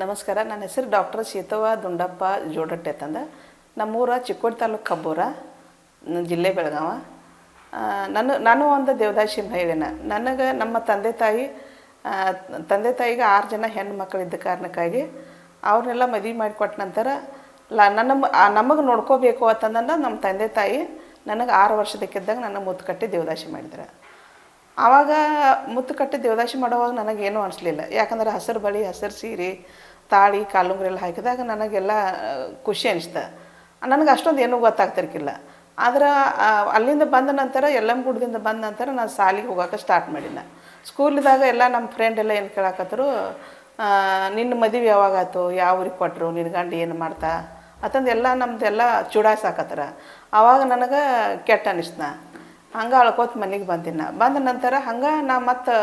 ನಮಸ್ಕಾರ, ನನ್ನ ಹೆಸರು ಡಾಕ್ಟರ್ ಶೀತವ ದುಂಡಪ್ಪ ಜೋಡಟ್ಟೆ ತಂದ. ನಮ್ಮೂರ ಚಿಕ್ಕೋಡಿ ತಾಲೂಕು ಕಬ್ಬೂರ ಜಿಲ್ಲೆ ಬೆಳಗಾವ. ನಾನು ನಾನು ಒಂದು ದೇವದಾಸಿ ಮಹಿಳೆನ. ನನಗೆ ನಮ್ಮ ತಂದೆ ತಾಯಿ ತಂದೆ ತಾಯಿಗೆ ಆರು ಜನ ಹೆಣ್ಣು ಮಕ್ಕಳಿದ್ದ ಕಾರಣಕ್ಕಾಗಿ ಅವ್ರನ್ನೆಲ್ಲ ಮದುವೆ ಮಾಡಿಕೊಟ್ಟ ನಂತರ ಲ, ನನ್ನ ನಮಗೆ ನೋಡ್ಕೋಬೇಕು ಅಂತಂದ್ರೆ ನಮ್ಮ ತಂದೆ ತಾಯಿ ನನಗೆ ಆರು ವರ್ಷದಕ್ಕಿದ್ದಾಗ ನನ್ನ ಮುತ್ತು ಕಟ್ಟಿ ದೇವದಾಸಿ ಮಾಡಿದ್ರು. ಆವಾಗ ಮುತ್ತು ಕಟ್ಟಿ ದೇವದಾಸಿ ಮಾಡುವಾಗ ನನಗೇನು ಅನಿಸ್ಲಿಲ್ಲ. ಯಾಕಂದ್ರೆ ಹಸಿರು ಬಳಿ, ಹಸಿರು ಸೀರೆ, ತಾಳಿ ಕಾಲುಂಗ್ರಿ ಎಲ್ಲ ಹಾಕಿದಾಗ ನನಗೆಲ್ಲ ಖುಷಿ ಅನಿಸ್ತ. ನನಗೆ ಅಷ್ಟೊಂದು ಏನೂ ಗೊತ್ತಾಗ್ತಿರ್ಕಿಲ್ಲ. ಆದ್ರೆ ಅಲ್ಲಿಂದ ಬಂದ ನಂತರ ಗುಡ್ದಿಂದ ಬಂದ ನಂತರ ನಾನು ಸಾಲಿಗೆ ಹೋಗೋಕೆ ಸ್ಟಾರ್ಟ್ ಮಾಡಿನ ಸ್ಕೂಲಿದಾಗ ಎಲ್ಲ ನಮ್ಮ ಫ್ರೆಂಡ್ ಎಲ್ಲ ಏನು ಕೇಳಾಕತ್ತರು ನಿನ್ನ ಮದುವೆ ಯಾವಾಗ ಆಯ್ತು ಯಾವ ಊರಿಗೆ ಕೊಟ್ಟರು ನಿನ್ನ ಗಂಡ ಏನು ಮಾಡ್ತಾ? ಅಂತಂದು ಎಲ್ಲ ನಮ್ದೆಲ್ಲ ಚುಡಾಯಿಸಾಕತ್ತಾರ ಆವಾಗ ನನಗೆ ಕೆಟ್ಟ ಅನಿಸ್ತ ಹಂಗೆ ಅಳ್ಕೋತ ಮನೆಗೆ ಬಂದಿನ. ಬಂದ ನಂತರ ಹಂಗೆ ನಾ ಮತ್ತು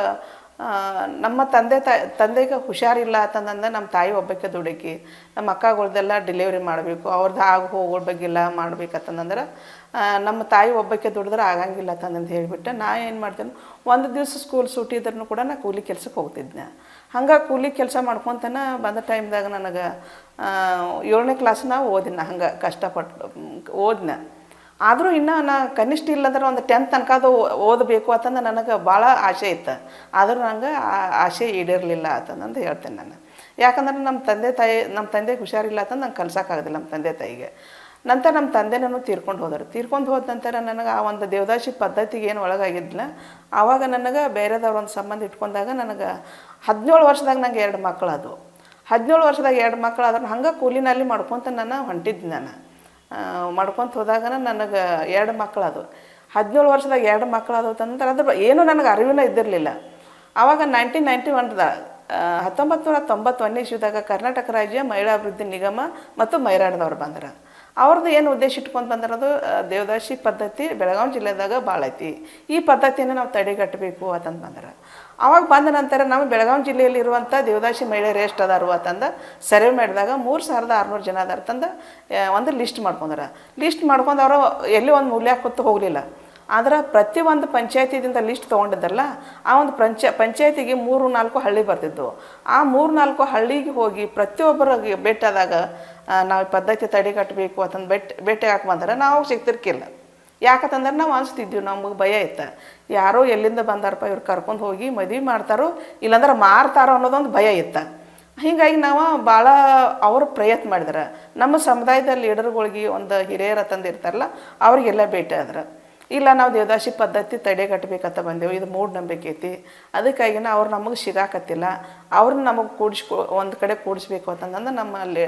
ನಮ್ಮ ತಂದೆ ತಾಯಿ ತಂದೆಗೆ ಹುಷಾರಿಲ್ಲ ಅಂತಂದಂದು ನಮ್ಮ ತಾಯಿ ಒಬ್ಬಕ್ಕೆ ದುಡುಕಿ, ನಮ್ಮ ಅಕ್ಕಗಳ್ದೆಲ್ಲ ಡೆಲಿವರಿ ಮಾಡಬೇಕು ಅವ್ರದ್ದು ಆಗ ಹೋಗೋಳ ಬಗ್ಗೆಲ್ಲ ಮಾಡ್ಬೇಕಂತಂದ್ರೆ ನಮ್ಮ ತಾಯಿ ಒಬ್ಬಕ್ಕೆ ದುಡಿದ್ರೆ ಆಗಂಗಿಲ್ಲ ಅಂತಂದು ಹೇಳಿಬಿಟ್ಟು ನಾ ಏನು ಮಾಡ್ತೇನೆ, ಒಂದು ದಿವಸ ಸ್ಕೂಲ್ ಸೂಟಿ ಇದ್ರೂ ಕೂಡ ನಾ ಕೂಲಿ ಕೆಲ್ಸಕ್ಕೆ ಹೋಗ್ತಿದ್ದೆ ಹಂಗೆ ಕೂಲಿ ಕೆಲಸ ಮಾಡ್ಕೊತನ ಬಂದ ಟೈಮ್ದಾಗ ನನಗೆ ಏಳನೇ ಕ್ಲಾಸ್ ನಾ ಓದಿನ ಹಂಗೆ ಕಷ್ಟಪಟ್ಟು ಓದಿನ. ಆದರೂ ಇನ್ನೂ ನಾ ಕನಿಷ್ಠ ಇಲ್ಲಂದ್ರೆ ಒಂದು ಟೆಂತ್ ತನಕ ಅದು ಓದಬೇಕು ಅಂತಂದು ನನಗೆ ಭಾಳ ಆಸೆ ಇತ್ತು. ಆದರೂ ನಂಗೆ ಆ ಆಸೆ ಈಡೇರಲಿಲ್ಲ ಅಂತಂದು ಹೇಳ್ತೇನೆ ನಾನು. ಯಾಕಂದ್ರೆ ನಮ್ಮ ತಂದೆ ತಾಯಿ, ನಮ್ಮ ತಂದೆಗೆ ಹುಷಾರಿಲ್ಲ ಅಂತಂದು ನಂಗೆ ಕಲ್ಸೋಕ್ಕಾಗೋದಿಲ್ಲ ನಮ್ಮ ತಂದೆ ತಾಯಿಗೆ. ನಂತರ ನಮ್ಮ ತಂದೆನೂ ತೀರ್ಕೊಂಡು ಹೋದರು. ತೀರ್ಕೊಂಡು ಹೋದ ನಂತರ ನನಗೆ ಆ ಒಂದು ದೇವದಾಸಿ ಪದ್ಧತಿಗೆ ಏನು ಒಳಗಾಗಿದ್ದಿಲ್ಲ. ಆವಾಗ ನನಗೆ ಬೇರೆದವ್ರ ಒಂದು ಸಂಬಂಧ ಇಟ್ಕೊಂಡಾಗ ನನಗೆ ಹದಿನೇಳು ವರ್ಷದಾಗ ನಂಗೆ ಎರಡು ಮಕ್ಕಳು ಅದು ಹದಿನೇಳು ವರ್ಷದಾಗ ಎರಡು ಮಕ್ಕಳು ಆದ್ರೆ ಹಂಗೆ ಕೂಲಿನಲ್ಲಿ ಮಾಡ್ಕೊತ ನಾನು ಹೊಂಟಿದ್ದೆ ನಾನು. ಮಾಡ್ಕೊತ ಹೋದಾಗ ನನಗೆ ಎರಡು ಮಕ್ಕಳದು ಹದಿನೇಳು ವರ್ಷದಾಗ ಎರಡು ಮಕ್ಕಳು ಅದು ಅಂತಂದ್ರೆ ಅದ್ರ ಏನೂ ನನಗೆ ಅರಿವಿನ ಇದ್ದಿರಲಿಲ್ಲ. ಆವಾಗ ನೈನ್ಟೀನ್ ನೈಂಟಿ ಒನ್ದ ಹತ್ತೊಂಬತ್ತು ನೂರ ತೊಂಬತ್ತೊಂದನೇ ಇಸ್ವಿದಾಗ ಕರ್ನಾಟಕ ರಾಜ್ಯ ಮಹಿಳಾ ಅಭಿವೃದ್ಧಿ ನಿಗಮ ಮತ್ತು ಮೈರಾಡದವ್ರು ಬಂದರು. ಅವ್ರದ್ದು ಏನು ಉದ್ದೇಶ ಇಟ್ಕೊಂಡು ಬಂದಿರೋದು ದೇವದಾಸಿ ಪದ್ಧತಿ ಬೆಳಗಾವಿ ಜಿಲ್ಲೆದಾಗ ಭಾಳ ಐತಿ ಈ ಪದ್ಧತಿಯನ್ನು ನಾವು ತಡೆಗಟ್ಟಬೇಕು ಅಂತಂದು ಬಂದರು. ಅವಾಗ ಬಂದ ನಂತರ ನಮ್ಮ ಬೆಳಗಾವಿ ಜಿಲ್ಲೆಯಲ್ಲಿ ಇರುವಂಥ ದೇವದಾಸಿ ಮಹಿಳೆಯರು ಎಷ್ಟು ಅದಾರು ಅಂತಂದು ಸರ್ವೆ ಮಾಡಿದಾಗ ಮೂರು ಸಾವಿರದ ಆರುನೂರು ಜನ ಅದಾರ ತಂದು ಒಂದು ಲಿಸ್ಟ್ ಮಾಡ್ಕೊಂಡಾರ. ಲಿಸ್ಟ್ ಮಾಡ್ಕೊಂಡು ಅವರು ಎಲ್ಲಿ ಒಂದು ಮೂಲ್ಯ ಕೂತು ಹೋಗಲಿಲ್ಲ. ಆದ್ರೆ ಒಂದು ಪಂಚಾಯತಿದಿಂದ ಲಿಸ್ಟ್ ತೊಗೊಂಡಿದ್ದಲ್ಲ, ಆ ಒಂದು ಪಂಚ, ಪಂಚಾಯತಿಗೆ ಮೂರು ನಾಲ್ಕು ಹಳ್ಳಿ ಬರ್ತಿದ್ವು. ಆ ಮೂರು ನಾಲ್ಕು ಹಳ್ಳಿಗೆ ಹೋಗಿ ಪ್ರತಿಯೊಬ್ಬರಿಗೆ ಭೇಟಾದಾಗ ನಾವು ಪದ್ಧತಿ ಪದ್ಧತಿ ತಡೆಗಟ್ಟಬೇಕು ಅಂತಂದು ಬೆಟ್ ಭೇಟಿ ಹಾಕಿ ಬಂದ್ರೆ ನಾವು ಸಿಗ್ತಿರ್ಕಿಲ್ಲ. ಯಾಕಂತಂದ್ರೆ ನಾವು ಅನಿಸ್ತಿದ್ವಿ, ನಮಗೆ ಭಯ ಇತ್ತು. ಯಾರೋ ಎಲ್ಲಿಂದ ಬಂದಾರಪ್ಪ, ಇವ್ರು ಕರ್ಕೊಂಡು ಹೋಗಿ ಮದುವೆ ಮಾಡ್ತಾರೋ, ಇಲ್ಲಾಂದ್ರೆ ಮಾರ್ತಾರೋ ಅನ್ನೋದೊಂದು ಭಯ ಇತ್ತು. ಹೀಗಾಗಿ ನಾವು ಭಾಳ ಅವರು ಪ್ರಯತ್ನ ಮಾಡಿದ್ರೆ. ನಮ್ಮ ಸಮುದಾಯದ ಲೀಡರ್ಗಳಿಗೆ ಒಂದು ಹಿರಿಯರ ತಂದಿರ್ತಾರಲ್ಲ ಅವ್ರಿಗೆಲ್ಲ ಭೇಟಿ ಆದ್ರೆ. ಇಲ್ಲ, ನಾವು ದೇವದಾಸಿ ಪದ್ಧತಿ ತಡೆಗಟ್ಟಬೇಕಂತ ಬಂದೆವು. ಇದು ಮೂಢನಂಬಿಕೆ ಐತಿ. ಅದಕ್ಕಾಗಿನ ಅವ್ರು ನಮಗೆ ಸಿಗಾಕತ್ತಿಲ್ಲ. ಅವ್ರನ್ನ ನಮಗೆ ಕೂಡಿಸ್ಕೊ, ಒಂದು ಕಡೆ ಕೂಡಿಸ್ಬೇಕು ಅಂತಂದ್ರೆ ನಮ್ಮಲ್ಲಿ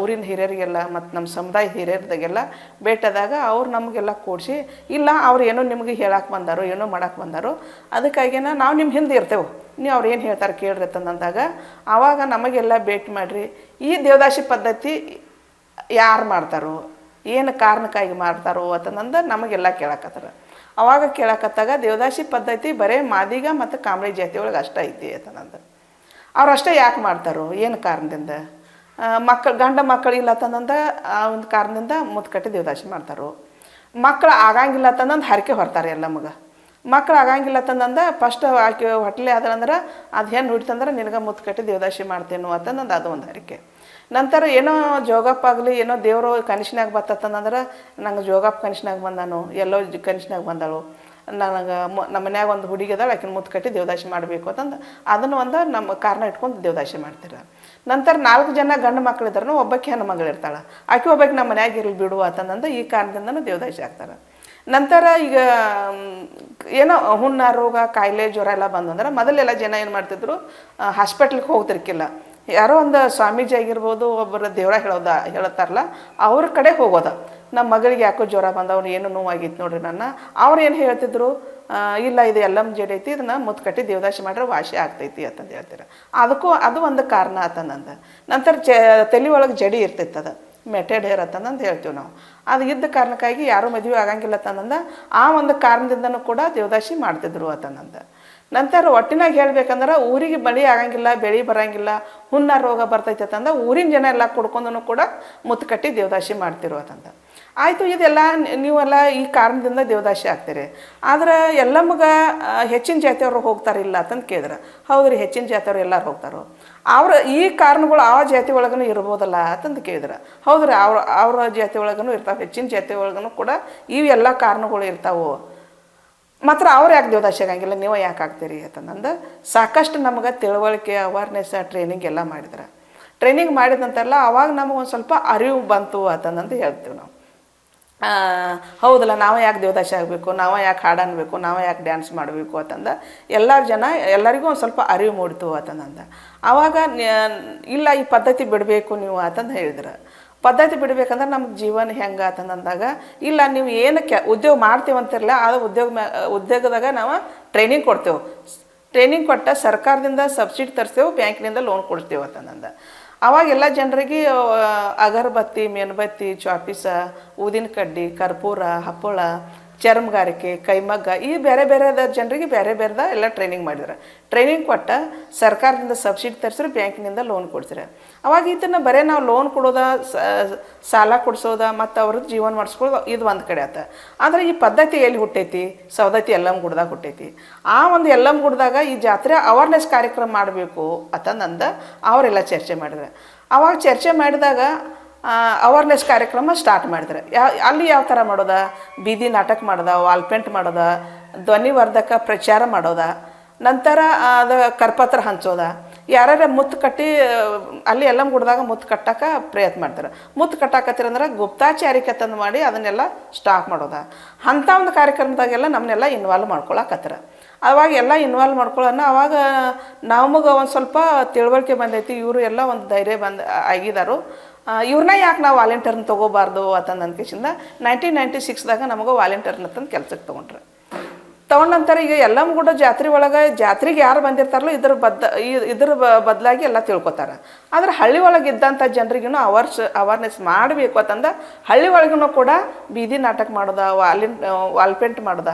ಊರಿನ ಹಿರಿಯರಿಗೆಲ್ಲ ಮತ್ತು ನಮ್ಮ ಸಮುದಾಯ ಹಿರಿಯರ್ದಾಗೆಲ್ಲ ಬೇಟದಾಗ ಅವ್ರು ನಮಗೆಲ್ಲ ಕೂಡಿಸಿ, ಇಲ್ಲ, ಅವ್ರು ಏನೋ ನಿಮಗೆ ಹೇಳಕ್ಕೆ ಬಂದಾರೋ, ಏನೋ ಮಾಡಕ್ಕೆ ಬಂದಾರೋ, ಅದಕ್ಕಾಗಿನ ನಾವು ನಿಮ್ಮ ಹಿಂದೆ ಇರ್ತೇವೆ. ನೀವು ಅವ್ರು ಏನು ಹೇಳ್ತಾರೆ ಕೇಳ್ರಿ ಅಂತಂದಾಗ ಆವಾಗ ನಮಗೆಲ್ಲ ಭೇಟಿ ಮಾಡಿರಿ. ಈ ದೇವದಾಸಿ ಪದ್ಧತಿ ಯಾರು ಮಾಡ್ತಾರೋ ಏನು ಕಾರಣಕ್ಕಾಗಿ ಮಾಡ್ತಾರೋ ಅಂತಂದ ನಮಗೆಲ್ಲ ಕೇಳಕತ್ತಾರ. ಅವಾಗ ಕೇಳಕತ್ತಾಗ ದೇವದಾಸಿ ಪದ್ಧತಿ ಬರೇ ಮಾದಿಗ ಮತ್ತು ಕಾಂಬಳಿ ಜಾತಿ ಒಳಗೆ ಅಷ್ಟೇ ಐತಿ ಅಂತಂದು ಅವ್ರು ಅಷ್ಟೇ ಯಾಕೆ ಮಾಡ್ತಾರೋ? ಏನು ಕಾರಣದಿಂದ? ಮಕ್ಕಳು ಗಂಡ ಮಕ್ಕಳಿಲ್ಲ ಅಂತಂದಂದ ಆ ಒಂದು ಕಾರಣದಿಂದ ಮುತ್ಕಟ್ಟಿ ದೇವದಾಸಿ ಮಾಡ್ತಾರೋ? ಮಕ್ಕಳು ಆಗಂಗಿಲ್ಲ ಅಂತಂದಂದು ಹರಕೆ ಹೊರ್ತಾರೆ ಎಲ್ಲ ಮಗ. ಮಕ್ಕಳು ಆಗಂಗಿಲ್ಲ ಅಂತಂದಂದ ಫಸ್ಟ್ ಆಕೆ ಹೊಟ್ಲೆ ಆದ್ರಂದ್ರೆ ಅದು ಹೆಣ್ಣು ಹುಡ್ತಂದ್ರೆ ನಿನಗೆ ಮುತ್ತು ಕಟ್ಟಿ ದೇವದಾಸಿ ಮಾಡ್ತೇನು ಅಂತಂದು ಅದು ಒಂದು ಹರಿಕೆ. ನಂತರ ಏನೋ ಜೋಗಪ್ಪ ಆಗಲಿ ಏನೋ ದೇವರು ಕನಿಷ್ನಾಗ ಬರ್ತತ್ತಂದ್ರೆ ನಂಗೆ ಜೋಗಪ್ಪ ಕನಿಷ್ನಾಗ ಬಂದಾನು, ಎಲ್ಲೋ ಕನಿಷ್ನಾಗ ಬಂದಾಳು. ನನಗೆ ನಮ್ಮ ಮನ್ಯಾಗ ಒಂದು ಹುಡುಗಿ ಅದಾಳ, ಆಕಿನ ಮುತ್ತು ಕಟ್ಟಿ ದೇವದಾಸಿ ಮಾಡಬೇಕು ಅಂತಂದು. ಅದನ್ನು ಒಂದು ನಮ್ಮ ಕಾರಣ ಇಟ್ಕೊಂಡು ದೇವದಾಸಿ ಮಾಡ್ತಾರೆ ನಂತರ ನಾಲ್ಕು ಜನ ಗಂಡು ಮಕ್ಕಳಿದ್ರು ಒಬ್ಬಕ್ಕೆ ಹೆಣ್ಣು ಮಗಳು ಇರ್ತಾಳೆ. ಆಕೆ ಒಬ್ಬಕ್ಕೆ ನಮ್ಮ ಮನ್ಯಾಗ ಇರಲಿ ಬಿಡು ಅಂತಂದು ಈ ಕಾರಣದಿಂದನೂ ದೇವದಾಸಿ ಆಗ್ತಾರೆ. ನಂತರ ಈಗ ಏನೋ ಹುಣ್ಣ ರೋಗ, ಕಾಯಿಲೆ ಜ್ವರ ಎಲ್ಲ ಬಂದಂದ್ರೆ ಮೊದಲೆಲ್ಲ ಜನ ಏನು ಮಾಡ್ತಿದ್ರು ಹಾಸ್ಪಿಟ್ಲಿಗೆ ಹೋಗ್ತಿರ್ಕಿಲ್ಲ. ಯಾರೋ ಒಂದು ಸ್ವಾಮೀಜಿ ಆಗಿರ್ಬೋದು, ಒಬ್ಬರು ದೇವ್ರ ಹೇಳೋದ, ಹೇಳ್ತಾರಲ್ಲ, ಅವ್ರ ಕಡೆ ಹೋಗೋದ. ನಮ್ಮ ಮಗಳಿಗೆ ಯಾಕೋ ಜ್ವರ ಬಂದವನು, ಏನು ನೋವಾಗಿತ್ತು ನೋಡ್ರಿ ನನ್ನ. ಅವ್ರು ಏನು ಹೇಳ್ತಿದ್ರು ಇಲ್ಲ, ಇದು ಎಲ್ಲಮ್ಮ ಜಡಿ ಐತಿ, ಇದನ್ನ ಮುತ್ಕಟ್ಟಿ ದೇವದಾಸಿ ಮಾಡ್ರೆ ವಾಸಿ ಆಗ್ತೈತಿ ಅಂತಂದು ಹೇಳ್ತೀರ. ಅದಕ್ಕೂ ಅದು ಒಂದು ಕಾರಣ ಆತಂದಂದ ನಂತರ ಜ ತಲೆ ಒಳಗೆ ಜಡಿ ಇರ್ತೈತೆ ಅದು. ಮೆಟೆಡ್ ಹೇರ್ ಅಂತಂದು ಹೇಳ್ತೀವಿ ನಾವು. ಅದು ಇದ್ದ ಕಾರಣಕ್ಕಾಗಿ ಯಾರೂ ಮದುವೆ ಆಗಂಗಿಲ್ಲ ತಂದಂದ ಆ ಒಂದು ಕಾರಣದಿಂದನೂ ಕೂಡ ದೇವದಾಸಿ ಮಾಡ್ತಿದ್ರು ಅಂತಂದ ನಂತರ ಒಟ್ಟಿನಾಗ ಹೇಳ್ಬೇಕಂದ್ರೆ ಊರಿಗೆ ಬಳಿ ಆಗಂಗಿಲ್ಲ, ಬೆಳೆ ಬರಂಗಿಲ್ಲ, ಹುನ್ನ ರೋಗ ಬರ್ತೈತೆ ಅಂತಂದ ಊರಿನ ಜನ ಎಲ್ಲ ಕುಡ್ಕೊಂಡು ಕೂಡ ಮುತ್ತುಕಟ್ಟಿ ದೇವದಾಸಿ ಮಾಡ್ತಿರು ಅಂತಂದ ಆಯಿತು, ಇದೆಲ್ಲ ನೀವೆಲ್ಲ ಈ ಕಾರಣದಿಂದ ದೇವದಾಸಿ ಆಗ್ತೀರಿ. ಆದ್ರೆ ಎಲ್ಲಮ್ಮಗ ಹೆಚ್ಚಿನ ಜಾತಿಯವರು ಹೋಗ್ತಾರಿಲ್ಲ ಅಂತಂದು ಕೇಳಿದ್ರೆ. ಹೌದ್ರಿ, ಹೆಚ್ಚಿನ ಜಾತಿಯವ್ರು ಎಲ್ಲರೂ ಹೋಗ್ತಾರೋ? ಅವ್ರ ಈ ಕಾರಣಗಳು ಆ ಜಾತಿ ಒಳಗೂ ಇರ್ಬೋದಲ್ಲ ಅಂತಂದು ಕೇಳಿದ್ರೆ. ಹೌದ್ರಿ, ಅವ್ರ ಅವ್ರ ಜಾತಿ ಒಳಗೂ ಇರ್ತಾವೆ, ಹೆಚ್ಚಿನ ಜಾತಿ ಒಳಗೂ ಕೂಡ ಇವೆಲ್ಲ ಕಾರಣಗಳು ಇರ್ತಾವೆ. ಮಾತ್ರ ಅವ್ರು ಯಾಕೆ ದೇವದಾಸಿ ಆಗಂಗಿಲ್ಲ, ನೀವು ಯಾಕೆ ಆಗ್ತೀರಿ ಅಂತಂದು ಸಾಕಷ್ಟು ನಮಗೆ ತಿಳುವಳಿಕೆ ಅವೇರ್ನೆಸ್ ಟ್ರೈನಿಂಗ್ ಎಲ್ಲ ಮಾಡಿದ್ರೆ. ಟ್ರೈನಿಂಗ್ ಮಾಡಿದಂತೆಲ್ಲ ಅವಾಗ ನಮಗೆ ಒಂದು ಸ್ವಲ್ಪ ಅರಿವು ಬಂತು ಅಂತಂದಂದು ಹೇಳ್ತೀವಿ ನಾವು. ಹೌದಲ್ಲ, ನಾವು ಯಾಕೆ ದೇವದಾಸಿ ಆಗಬೇಕು, ನಾವು ಯಾಕೆ ಹಾಡು ಅನ್ಬೇಕು, ನಾವು ಯಾಕೆ ಡ್ಯಾನ್ಸ್ ಮಾಡಬೇಕು ಅಂತಂದ ಎಲ್ಲ ಜನ ಎಲ್ಲರಿಗೂ ಒಂದು ಸ್ವಲ್ಪ ಅರಿವು ಮೂಡಿತು ಅಂತಂದ ಆವಾಗ ಇಲ್ಲ ಈ ಪದ್ಧತಿ ಬಿಡಬೇಕು ನೀವು ಅಂತಂದು ಹೇಳಿದ್ರು. ಪದ್ಧತಿ ಬಿಡ್ಬೇಕಂದ್ರೆ ನಮ್ಗೆ ಜೀವನ ಹೆಂಗೆ ಅಂತಂದಾಗ ಇಲ್ಲ ನೀವು ಏನು ಕೆ ಉದ್ಯೋಗ ಮಾಡ್ತೀವಂತಿರಲ್ಲ ಆ ಉದ್ಯೋಗ ಉದ್ಯೋಗದಾಗ ನಾವು ಟ್ರೈನಿಂಗ್ ಕೊಡ್ತೇವೆ. ಟ್ರೈನಿಂಗ್ ಕೊಟ್ಟ ಸರ್ಕಾರದಿಂದ ಸಬ್ಸಿಡಿ ತರಿಸ್ತೇವೆ, ಬ್ಯಾಂಕ್ನಿಂದ ಲೋನ್ ಕೊಡ್ತೇವೆ ಅಂತಂದ ಅವಾಗೆಲ್ಲ ಜನರಿಗೆ ಅಗರಬತ್ತಿ, ಮೇಣಬತ್ತಿ ಚಾಪಿಸ ಊದಿನ ಕಡ್ಡಿ ಕರ್ಪೂರ, ಹಪ್ಪಳ ಚರ್ಮಗಾರಿಕೆ, ಕೈಮಗ್ಗ, ಈ ಬೇರೆ ಬೇರೆದ ಜನರಿಗೆ ಬೇರೆ ಬೇರೆದ ಎಲ್ಲ ಟ್ರೈನಿಂಗ್ ಮಾಡಿದ್ರು. ಟ್ರೈನಿಂಗ್ ಕೊಟ್ಟ ಸರ್ಕಾರದಿಂದ ಸಬ್ಸಿಡಿ ತರಿಸ್ರೆ, ಬ್ಯಾಂಕಿನಿಂದ ಲೋನ್ ಕೊಡ್ತಾರೆ ಅವಾಗ ಇದನ್ನು ಬರೇ ನಾವು ಲೋನ್ ಕೊಡೋದ ಸಾಲ ಕೊಡ್ಸೋದ ಮತ್ತು ಅವ್ರದ್ದು ಜೀವನ ಮಾಡಿಸ್ಕೊಳ್ಳೋದು ಇದು ಒಂದು ಕಡೆ ಆತ. ಆದರೆ ಈ ಪದ್ಧತಿ ಎಲ್ಲಿ ಹುಟ್ಟೈತಿ? ಸವದತ್ತಿ ಎಲ್ಲಮ್ಮ ಗುಡ್ದಾಗ ಹುಟ್ಟೈತಿ. ಆ ಒಂದು ಎಲ್ಲಮ್ ಗುಡ್ದಾಗ ಈ ಜಾತ್ರೆ ಅವೇರ್ನೆಸ್ ಕಾರ್ಯಕ್ರಮ ಮಾಡಬೇಕು ಅಂತ ನಂದು ಅವರೆಲ್ಲ ಚರ್ಚೆ ಮಾಡಿದ್ರು. ಅವಾಗ ಚರ್ಚೆ ಮಾಡಿದಾಗ ಅವೇರ್ನೆಸ್ ಕಾರ್ಯಕ್ರಮ ಸ್ಟಾರ್ಟ್ ಮಾಡಿದ್ರೆ. ಯಾವ ಅಲ್ಲಿ ಯಾವ ಥರ ಮಾಡೋದ? ಬೀದಿ ನಾಟಕ ಮಾಡೋದ ವಾಲ್ಪೆಂಟ್ ಮಾಡೋದ ಧ್ವನಿವರ್ಧಕ ಪ್ರಚಾರ ಮಾಡೋದ, ನಂತರ ಅದು ಕರ್ಪತ್ರ ಹಂಚೋದ. ಯಾರ್ಯಾರ ಮುತ್ತು ಕಟ್ಟಿ, ಅಲ್ಲಿ ಎಲ್ಲ ಗುಡ್ದಾಗ ಮುತ್ತು ಕಟ್ಟಕ್ಕೆ ಪ್ರಯತ್ನ ಮಾಡ್ತಾರೆ. ಮುತ್ತು ಕಟ್ಟಾಕತ್ತೀರಂದ್ರೆ ಗುಪ್ತಾಚಾರಿಕೆ ತಂದು ಮಾಡಿ ಅದನ್ನೆಲ್ಲ ಸ್ಟಾಕ್ ಮಾಡೋದ. ಅಂಥ ಒಂದು ಕಾರ್ಯಕ್ರಮದಾಗೆಲ್ಲ ನಮ್ಮನ್ನೆಲ್ಲ ಇನ್ವಾಲ್ವ್ ಮಾಡ್ಕೊಳಕತ್ತಾರ. ಅವಾಗ ಎಲ್ಲ ಇನ್ವಾಲ್ವ್ ಮಾಡ್ಕೊಳ್ಳೋಣ. ಅವಾಗ ನಮಗೆ ಒಂದು ಸ್ವಲ್ಪ ತಿಳುವಳಿಕೆ ಬಂದೈತಿ. ಇವರು ಎಲ್ಲ ಒಂದು ಧೈರ್ಯ ಬಂದು ಆಗಿದಾರು. ಇವ್ರನ್ನ ಯಾಕೆ ನಾವು ವಾಲಂಟಿಯರ್ನ ತೊಗೋಬಾರ್ದು ಅಂತಂದು ಅನ್ಕೇಶಿಂದ ನೈನ್ಟೀನ್ ನೈಂಟಿ ಸಿಕ್ಸ್ದಾಗ ನಮಗೆ ವಾಲಂಟಿಯರ್ನ ತಂದು ಕೆಲ್ಸಕ್ಕೆ ತೊಗೊಂಡ್ರೆ. ತಗೊಂಡ ನಂತರ ಈಗ ಎಲ್ಲಮ್ಮ ಕೂಡ ಜಾತ್ರೆ ಒಳಗೆ ಜಾತ್ರೆಗೆ ಯಾರು ಬಂದಿರ್ತಾರಲ್ಲ ಇದ್ರ ಬದ್ದ ಇದ್ರ ಬದಲಾಗಿ ಎಲ್ಲ ತಿಳ್ಕೊತಾರೆ. ಆದ್ರೆ ಹಳ್ಳಿ ಒಳಗೆ ಇದ್ದಂಥ ಜನರಿಗೂ ಅವರ್ಸ್ ಅವೇರ್ನೆಸ್ ಮಾಡಬೇಕು ಅಂತಂದ ಹಳ್ಳಿ ಒಳಗೂ ಕೂಡ ಬೀದಿ ನಾಟಕ ಮಾಡೋದ ವಾಲಿನ್ ವಾಲ್ಪೇಂಟ್ ಮಾಡೋದ.